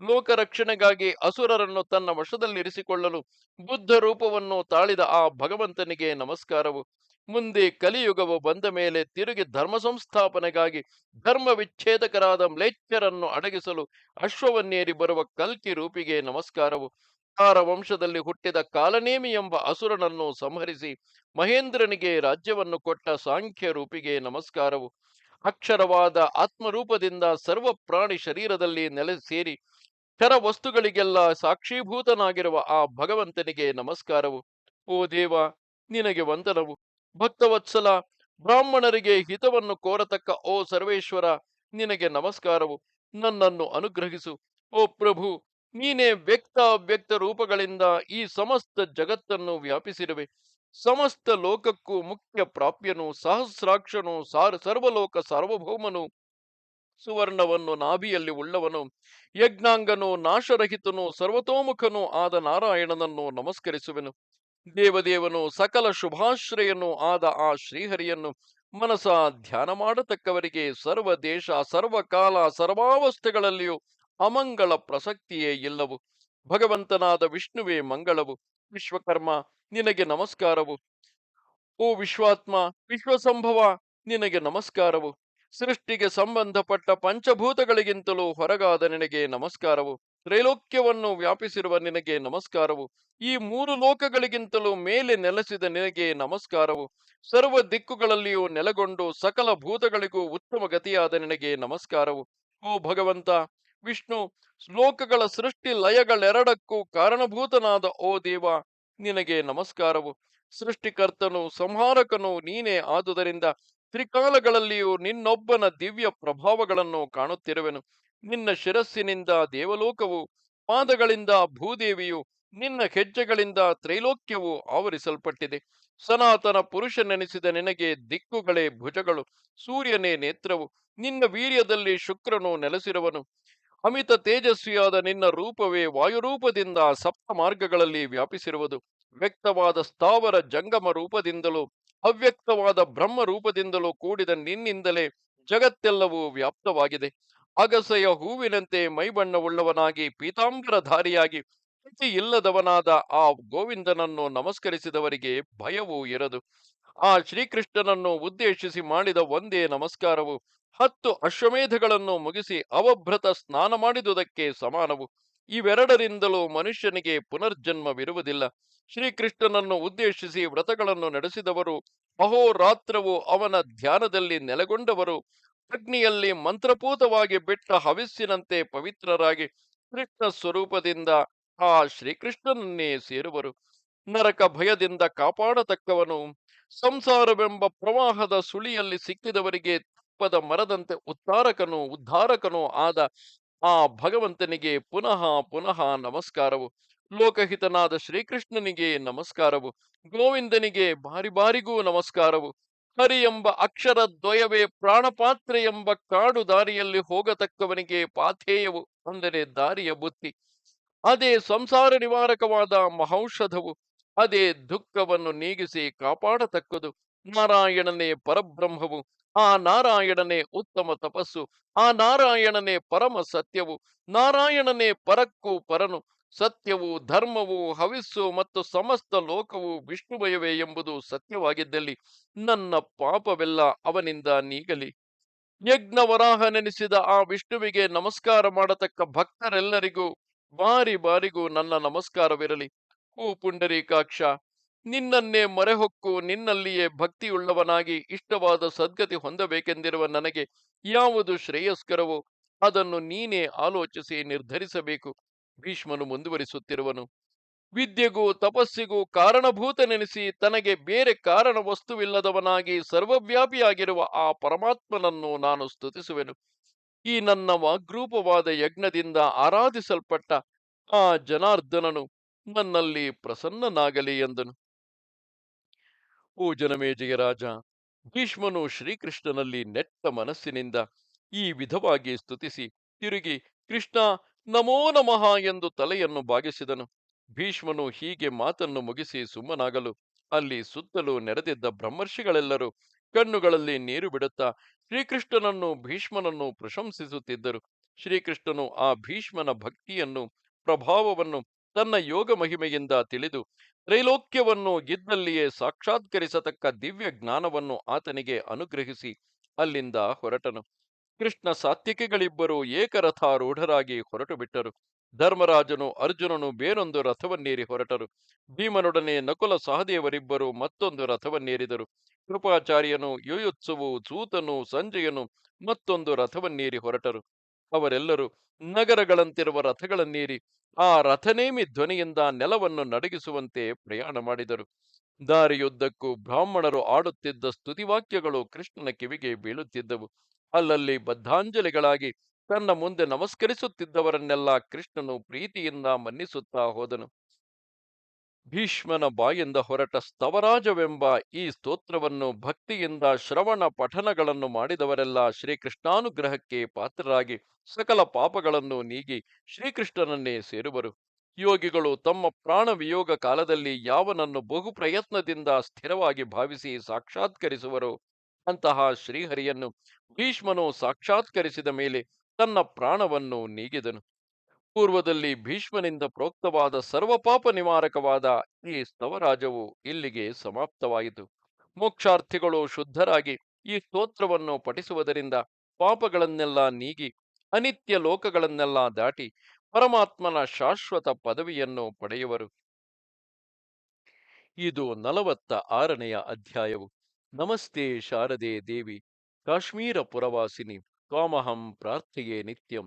S1: ಲೋಕ ರಕ್ಷಣೆಗಾಗಿ ಅಸುರರನ್ನು ತನ್ನ ವಶದಲ್ಲಿರಿಸಿಕೊಳ್ಳಲು ಬುದ್ಧ ರೂಪವನ್ನು ತಾಳಿದ ಆ ಭಗವಂತನಿಗೆ ನಮಸ್ಕಾರವು. ಮುಂದೆ ಕಲಿಯುಗವು ಬಂದ ಮೇಲೆ ತಿರುಗಿ ಧರ್ಮ ಸಂಸ್ಥಾಪನೆಗಾಗಿ ಧರ್ಮ ವಿಚ್ಛೇದಕರಾದ ಮ್ಲೇಚ್ಛರನ್ನು ಅಡಗಿಸಲು ಅಶ್ವವನ್ನೇರಿ ಬರುವ ಕಲ್ಕಿ ರೂಪಿಗೆ ನಮಸ್ಕಾರವು. ವಂಶದಲ್ಲಿ ಹುಟ್ಟಿದ ಕಾಲನೇಮಿ ಎಂಬ ಅಸುರನನ್ನು ಸಂಹರಿಸಿ ಮಹೇಂದ್ರನಿಗೆ ರಾಜ್ಯವನ್ನು ಕೊಟ್ಟ ಸಾಂಖ್ಯ ರೂಪಿಗೆ ನಮಸ್ಕಾರವು. ಅಕ್ಷರವಾದ ಆತ್ಮರೂಪದಿಂದ ಸರ್ವ ಪ್ರಾಣಿ ಶರೀರದಲ್ಲಿ ನೆಲೆ ಸೇರಿ ಚರ ವಸ್ತುಗಳಿಗೆಲ್ಲ ಸಾಕ್ಷೀಭೂತನಾಗಿರುವ ಆ ಭಗವಂತನಿಗೆ ನಮಸ್ಕಾರವು. ಓ ದೇವ, ನಿನಗೆ ವಂದನವು. ಭಕ್ತವತ್ಸಲ, ಬ್ರಾಹ್ಮಣರಿಗೆ ಹಿತವನ್ನು ಕೋರತಕ್ಕ ಓ ಸರ್ವೇಶ್ವರ, ನಿನಗೆ ನಮಸ್ಕಾರವು. ನನ್ನನ್ನು ಅನುಗ್ರಹಿಸು. ಓ ಪ್ರಭು ನೀನೇ ವ್ಯಕ್ತ ಅವ್ಯಕ್ತ ರೂಪಗಳಿಂದ ಈ ಸಮಸ್ತ ಜಗತ್ತನ್ನು ವ್ಯಾಪಿಸಿರುವೆ. ಸಮಸ್ತ ಲೋಕಕ್ಕೂ ಮುಖ್ಯ ಪ್ರಾಪ್ಯನು, ಸಹಸ್ರಾಕ್ಷನು, ಸಾರ್, ಸರ್ವಲೋಕ ಸಾರ್ವಭೌಮನು, ಸುವರ್ಣವನ್ನು ನಾಭಿಯಲ್ಲಿ ಉಳ್ಳವನು, ಯಜ್ಞಾಂಗನು ನಾಶರಹಿತನು, ಸರ್ವತೋಮುಖನು ಆದ ನಾರಾಯಣನನ್ನು ನಮಸ್ಕರಿಸುವೆನು. ದೇವದೇವನು ಸಕಲ ಶುಭಾಶ್ರಯನು ಆದ ಆ ಶ್ರೀಹರಿಯನ್ನು ಮನಸ ಧ್ಯಾನ ಮಾಡತಕ್ಕವರಿಗೆ ಸರ್ವ ದೇಶ ಸರ್ವಕಾಲ, ಸರ್ವಾವಸ್ಥೆಗಳಲ್ಲಿಯೂ ಅಮಂಗಳ ಪ್ರಸಕ್ತಿಯೇ ಇಲ್ಲವು. ಭಗವಂತನಾದ ವಿಷ್ಣುವೇ ಮಂಗಳವು. ವಿಶ್ವಕರ್ಮ, ನಿನಗೆ ನಮಸ್ಕಾರವು. ಓ ವಿಶ್ವಾತ್ಮ, ವಿಶ್ವಸಂಭವ, ನಿನಗೆ ನಮಸ್ಕಾರವು. ಸೃಷ್ಟಿಗೆ ಸಂಬಂಧಪಟ್ಟ ಪಂಚಭೂತಗಳಿಗಿಂತಲೂ ಹೊರಗಾದ ನಿನಗೆ ನಮಸ್ಕಾರವು. ತ್ರೈಲೋಕ್ಯವನ್ನು ವ್ಯಾಪಿಸಿರುವ ನಿನಗೆ ನಮಸ್ಕಾರವು. ಈ ಮೂರು ಲೋಕಗಳಿಗಿಂತಲೂ ಮೇಲೆ ನೆಲೆಸಿದ ನಿನಗೆ ನಮಸ್ಕಾರವು. ಸರ್ವ ದಿಕ್ಕುಗಳಲ್ಲಿಯೂ ನೆಲೆಗೊಂಡು ಸಕಲ ಭೂತಗಳಿಗೂ ಉತ್ತಮ ಗತಿಯಾದ ನಿನಗೆ ನಮಸ್ಕಾರವು. ಓ ಭಗವಂತ ವಿಷ್ಣು, ಶ್ಲೋಕಗಳ ಸೃಷ್ಟಿ ಲಯಗಳೆರಡಕ್ಕೂ ಕಾರಣಭೂತನಾದ ಓ ದೇವ, ನಿನಗೆ ನಮಸ್ಕಾರವು. ಸೃಷ್ಟಿಕರ್ತನು, ಸಂಹಾರಕನು ನೀನೇ ಆದುದರಿಂದ ತ್ರಿಕಾಲಗಳಲ್ಲಿಯೂ ನಿನ್ನೊಬ್ಬನ ದಿವ್ಯ ಪ್ರಭಾವಗಳನ್ನು ಕಾಣುತ್ತಿರುವೆನು. ನಿನ್ನ ಶಿರಸ್ಸಿನಿಂದ ದೇವಲೋಕವು, ಪಾದಗಳಿಂದ ಭೂದೇವಿಯು, ನಿನ್ನ ಹೆಜ್ಜೆಗಳಿಂದ ತ್ರೈಲೋಕ್ಯವು ಆವರಿಸಲ್ಪಟ್ಟಿದೆ. ಸನಾತನ ಪುರುಷನೆನಿಸಿದ ನಿನಗೆ ದಿಕ್ಕುಗಳೇ ಭುಜಗಳು. ಸೂರ್ಯನೇ ನೇತ್ರವು. ನಿನ್ನ ವೀರ್ಯದಲ್ಲಿ ಶುಕ್ರನು ನೆಲೆಸಿರುವನು. ಅಮಿತ ತೇಜಸ್ವಿಯಾದ ನಿನ್ನ ರೂಪವೇ ವಾಯುರೂಪದಿಂದ ಸಪ್ತ ಮಾರ್ಗಗಳಲ್ಲಿ ವ್ಯಾಪಿಸಿರುವುದು. ವ್ಯಕ್ತವಾದ ಸ್ಥಾವರ ಜಂಗಮ ರೂಪದಿಂದಲೂ, ಅವ್ಯಕ್ತವಾದ ಬ್ರಹ್ಮ ರೂಪದಿಂದಲೂ ಕೂಡಿದ ನಿನ್ನಿಂದಲೇ ಜಗತ್ತೆಲ್ಲವೂ ವ್ಯಾಪ್ತವಾಗಿದೆ. ಅಗಸೆಯ ಹೂವಿನಂತೆ ಮೈಬಣ್ಣವುಳ್ಳವನಾಗಿ, ಪೀತಾಂಬರಧಾರಿಯಾಗಿ ಮಿತಿ ಇಲ್ಲದವನಾದ ಆ ಗೋವಿಂದನನ್ನು ನಮಸ್ಕರಿಸಿದವರಿಗೆ ಭಯವೂ ಇರದು. ಆ ಶ್ರೀಕೃಷ್ಣನನ್ನು ಉದ್ದೇಶಿಸಿ ಮಾಡಿದ ಒಂದೇ ನಮಸ್ಕಾರವು ಹತ್ತು ಅಶ್ವಮೇಧಗಳನ್ನು ಮುಗಿಸಿ ಅವಭ್ರತ ಸ್ನಾನ ಮಾಡಿದುದಕ್ಕೆ ಸಮಾನವು. ಇವೆರಡರಿಂದಲೂ ಮನುಷ್ಯನಿಗೆ ಪುನರ್ಜನ್ಮವಿರುವುದಿಲ್ಲ. ಶ್ರೀಕೃಷ್ಣನನ್ನು ಉದ್ದೇಶಿಸಿ ವ್ರತಗಳನ್ನು ನಡೆಸಿದವರು, ಅಹೋರಾತ್ರವು ಅವನ ಧ್ಯಾನದಲ್ಲಿ ನೆಲೆಗೊಂಡವರು, ಅಗ್ನಿಯಲ್ಲಿ ಮಂತ್ರಪೂತವಾಗಿ ಬಿಟ್ಟ ಹವಿಸ್ಸಿನಂತೆ ಪವಿತ್ರರಾಗಿ ಕೃಷ್ಣ ಸ್ವರೂಪದಿಂದ ಆ ಶ್ರೀಕೃಷ್ಣನನ್ನೇ ಸೇರುವರು. ನರಕ ಭಯದಿಂದ ಕಾಪಾಡತಕ್ಕವನು, ಸಂಸಾರವೆಂಬ ಪ್ರವಾಹದ ಸುಳಿಯಲ್ಲಿ ಸಿಕ್ಕಿದವರಿಗೆ ತಪ್ಪದ ಮರದಂತೆ ಉತ್ತಾರಕನು ಉದ್ಧಾರಕನೂ ಆದ ಆ ಭಗವಂತನಿಗೆ ಪುನಃ ಪುನಃ ನಮಸ್ಕಾರವು. ಲೋಕಹಿತನಾದ ಶ್ರೀಕೃಷ್ಣನಿಗೆ ನಮಸ್ಕಾರವು. ಗೋವಿಂದನಿಗೆ ಬಾರಿ ಬಾರಿಗೂ ನಮಸ್ಕಾರವು. ಹರಿ ಎಂಬ ಅಕ್ಷರ ದ್ವಯವೇ ಪ್ರಾಣಪಾತ್ರೆ ಎಂಬ ಕಾಡು ದಾರಿಯಲ್ಲಿ ಹೋಗತಕ್ಕವನಿಗೆ ಪಾಥೇಯವು ಅಂದರೆ ದಾರಿಯ ಬುತ್ತಿ. ಅದೇ ಸಂಸಾರ ನಿವಾರಕವಾದ ಮಹೌಷಧವು ಅದೇ ದುಃಖವನ್ನು ನೀಗಿಸಿ ಕಾಪಾಡತಕ್ಕದು. ನಾರಾಯಣನೇ ಪರಬ್ರಹ್ಮವು. ಆ ನಾರಾಯಣನೇ ಉತ್ತಮ ತಪಸ್ಸು, ಆ ನಾರಾಯಣನೇ ಪರಮ ಸತ್ಯವು, ನಾರಾಯಣನೇ ಪರಕ್ಕೂ ಪರನು, ಸತ್ಯವು, ಧರ್ಮವು, ಹವಿಸ್ಸು ಮತ್ತು ಸಮಸ್ತ ಲೋಕವು ವಿಷ್ಣುಮಯವೇ ಎಂಬುದು ಸತ್ಯವಾಗಿದ್ದಲ್ಲಿ ನನ್ನ ಪಾಪವೆಲ್ಲ ಅವನಿಂದ ನೀಗಲಿ. ಯಜ್ಞವರಾಹ ನೆನೆಸಿದ ಆ ವಿಷ್ಣುವಿಗೆ ನಮಸ್ಕಾರ ಮಾಡತಕ್ಕ ಭಕ್ತರೆಲ್ಲರಿಗೂ, ಬಾರಿ ಬಾರಿಗೂ ನನ್ನ ನಮಸ್ಕಾರವಿರಲಿ. ಓ ಪುಂಡರೀಕಾಕ್ಷ. ನಿನ್ನನ್ನೇ ಮೊರೆಹೊಕ್ಕು, ನಿನ್ನಲ್ಲಿಯೇ ಭಕ್ತಿಯುಳ್ಳವನಾಗಿ ಇಷ್ಟವಾದ ಸದ್ಗತಿ ಹೊಂದಬೇಕೆಂದಿರುವ ನನಗೆ ಯಾವುದು ಶ್ರೇಯಸ್ಕರವೋ ಅದನ್ನು ನೀನೇ ಆಲೋಚಿಸಿ ನಿರ್ಧರಿಸಬೇಕು. ಭೀಷ್ಮನು ಮುಂದುವರಿಸುತ್ತಿರುವನು. ವಿದ್ಯೆಗೂ ತಪಸ್ಸಿಗೂ ಕಾರಣಭೂತನೆನಿಸಿ ತನಗೆ ಬೇರೆ ಕಾರಣ ವಸ್ತುವಿಲ್ಲದವನಾಗಿ ಸರ್ವವ್ಯಾಪಿಯಾಗಿರುವ ಆ ಪರಮಾತ್ಮನನ್ನು ನಾನು ಸ್ತುತಿಸುವೆನು. ಈ ನನ್ನ ವಾಗ್ರೂಪವಾದ ಯಜ್ಞದಿಂದ ಆರಾಧಿಸಲ್ಪಟ್ಟ ಆ ಜನಾರ್ದನನು ನನ್ನಲ್ಲಿ ಪ್ರಸನ್ನನಾಗಲಿ ಎಂದನು. ಓ ಜನಮೇಜಯ ರಾಜ. ಭೀಷ್ಮನು ಶ್ರೀಕೃಷ್ಣನಲ್ಲಿ ನೆಟ್ಟ ಮನಸ್ಸಿನಿಂದ ಈ ವಿಧವಾಗಿ ಸ್ತುತಿಸಿ ತಿರುಗಿ ಕೃಷ್ಣ ನಮೋ ನಮಃ ಎಂದು ತಲೆಯನ್ನು ಬಾಗಿಸಿದನು. ಭೀಷ್ಮನು ಹೀಗೆ ಮಾತನ್ನು ಮುಗಿಸಿ ಸುಮ್ಮನಾಗಲು ಅಲ್ಲಿ ಸುತ್ತಲೂ ನೆರೆದಿದ್ದ ಬ್ರಹ್ಮರ್ಷಿಗಳೆಲ್ಲರೂ ಕಣ್ಣುಗಳಲ್ಲಿ ನೀರು ಬಿಡುತ್ತಾ ಶ್ರೀಕೃಷ್ಣನನ್ನು ಭೀಷ್ಮನನ್ನು ಪ್ರಶಂಸಿಸುತ್ತಿದ್ದರು. ಶ್ರೀಕೃಷ್ಣನು ಆ ಭೀಷ್ಮನ ಭಕ್ತಿಯನ್ನು, ಪ್ರಭಾವವನ್ನು ತನ್ನ ಯೋಗ ಮಹಿಮೆಯಿಂದ ತಿಳಿದು ತ್ರೈಲೋಕ್ಯವನ್ನು ಗಿದ್ದಲ್ಲಿಯೇ ಸಾಕ್ಷಾತ್ಕರಿಸತಕ್ಕ ದಿವ್ಯ ಜ್ಞಾನವನ್ನು ಆತನಿಗೆ ಅನುಗ್ರಹಿಸಿ ಅಲ್ಲಿಂದ ಹೊರಟನು. ಕೃಷ್ಣ ಸಾತ್ವಿಕಿಗಳಿಬ್ಬರು ಏಕರಥಾರೂಢರಾಗಿ ಹೊರಟು ಬಿಟ್ಟರು. ಧರ್ಮರಾಜನು ಅರ್ಜುನನು ಬೇರೊಂದು ರಥವನ್ನೇರಿ ಹೊರಟರು. ಭೀಮನೊಡನೆ ನಕುಲ ಸಹದೇವರಿಬ್ಬರು ಮತ್ತೊಂದು ರಥವನ್ನೇರಿದರು. ಕೃಪಾಚಾರ್ಯನು ಯುಯುತ್ಸುವು ಸೂತನು ಸಂಜಯನು ಮತ್ತೊಂದು ರಥವನ್ನೇರಿ ಹೊರಟರು. ಅವರೆಲ್ಲರೂ ನಗರಗಳಂತಿರುವ ರಥಗಳನ್ನೇರಿ ಆ ರಥನೇಮಿ ಧ್ವನಿಯಿಂದ ನೆಲವನ್ನು ನಡಗಿಸುವಂತೆ ಪ್ರಯಾಣ ಮಾಡಿದರು. ದಾರಿಯುದ್ದಕ್ಕೂ ಬ್ರಾಹ್ಮಣರು ಆಡುತ್ತಿದ್ದ ಸ್ತುತಿವಾಕ್ಯಗಳು ಕೃಷ್ಣನ ಕಿವಿಗೆ ಬೀಳುತ್ತಿದ್ದವು. ಅಲ್ಲಲ್ಲಿ ಬದ್ಧಾಂಜಲಿಗಳಾಗಿ ತನ್ನ ಮುಂದೆ ನಮಸ್ಕರಿಸುತ್ತಿದ್ದವರನ್ನೆಲ್ಲ ಕೃಷ್ಣನು ಪ್ರೀತಿಯಿಂದ ಮನ್ನಿಸುತ್ತಾ ಹೋದನು. ಭೀಷ್ಮನ ಬಾಯಿಂದ ಹೊರಟ ಸ್ತವರಾಜವೆಂಬ ಈ ಸ್ತೋತ್ರವನ್ನು ಭಕ್ತಿಯಿಂದ ಶ್ರವಣ ಪಠನಗಳನ್ನು ಮಾಡಿದವರೆಲ್ಲ ಶ್ರೀಕೃಷ್ಣಾನುಗ್ರಹಕ್ಕೆ ಪಾತ್ರರಾಗಿ ಸಕಲ ಪಾಪಗಳನ್ನು ನೀಗಿ ಶ್ರೀಕೃಷ್ಣನನ್ನೇ ಸೇರುವರು. ಯೋಗಿಗಳು ತಮ್ಮ ಪ್ರಾಣವಿಯೋಗ ಕಾಲದಲ್ಲಿ ಯಾವನನ್ನು ಬಹು ಪ್ರಯತ್ನದಿಂದ ಸ್ಥಿರವಾಗಿ ಭಾವಿಸಿ ಸಾಕ್ಷಾತ್ಕರಿಸುವರು. ಅಂತಹ ಶ್ರೀಹರಿಯನ್ನು ಭೀಷ್ಮನು ಸಾಕ್ಷಾತ್ಕರಿಸಿದ ಮೇಲೆ ತನ್ನ ಪ್ರಾಣವನ್ನು ನೀಗಿದನು. ಪೂರ್ವದಲ್ಲಿ ಭೀಷ್ಮನಿಂದ ಪ್ರೋಕ್ತವಾದ ಸರ್ವಪಾಪ ನಿವಾರಕವಾದ ಈ ಸ್ತವರಾಜವು ಇಲ್ಲಿಗೆ ಸಮಾಪ್ತವಾಯಿತು. ಮೋಕ್ಷಾರ್ಥಿಗಳು ಶುದ್ಧರಾಗಿ ಈ ಸ್ತೋತ್ರವನ್ನು ಪಠಿಸುವುದರಿಂದ ಪಾಪಗಳನ್ನೆಲ್ಲ ನೀಗಿ, ಅನಿತ್ಯ ಲೋಕಗಳನ್ನೆಲ್ಲ ದಾಟಿ ಪರಮಾತ್ಮನ ಶಾಶ್ವತ ಪದವಿಯನ್ನು ಪಡೆಯುವರು. ಇದು ನಲವತ್ತ ಆರನೆಯ ಅಧ್ಯಾಯವು. ನಮಸ್ತೆ ಶಾರದೆ ದೇವಿ, ಕಾಶ್ಮೀರ ಪುರವಾಸಿನಿ ತ್ವಾಮಹಂ ಪ್ರಾರ್ಥೆಯೇ ನಿತ್ಯಂ.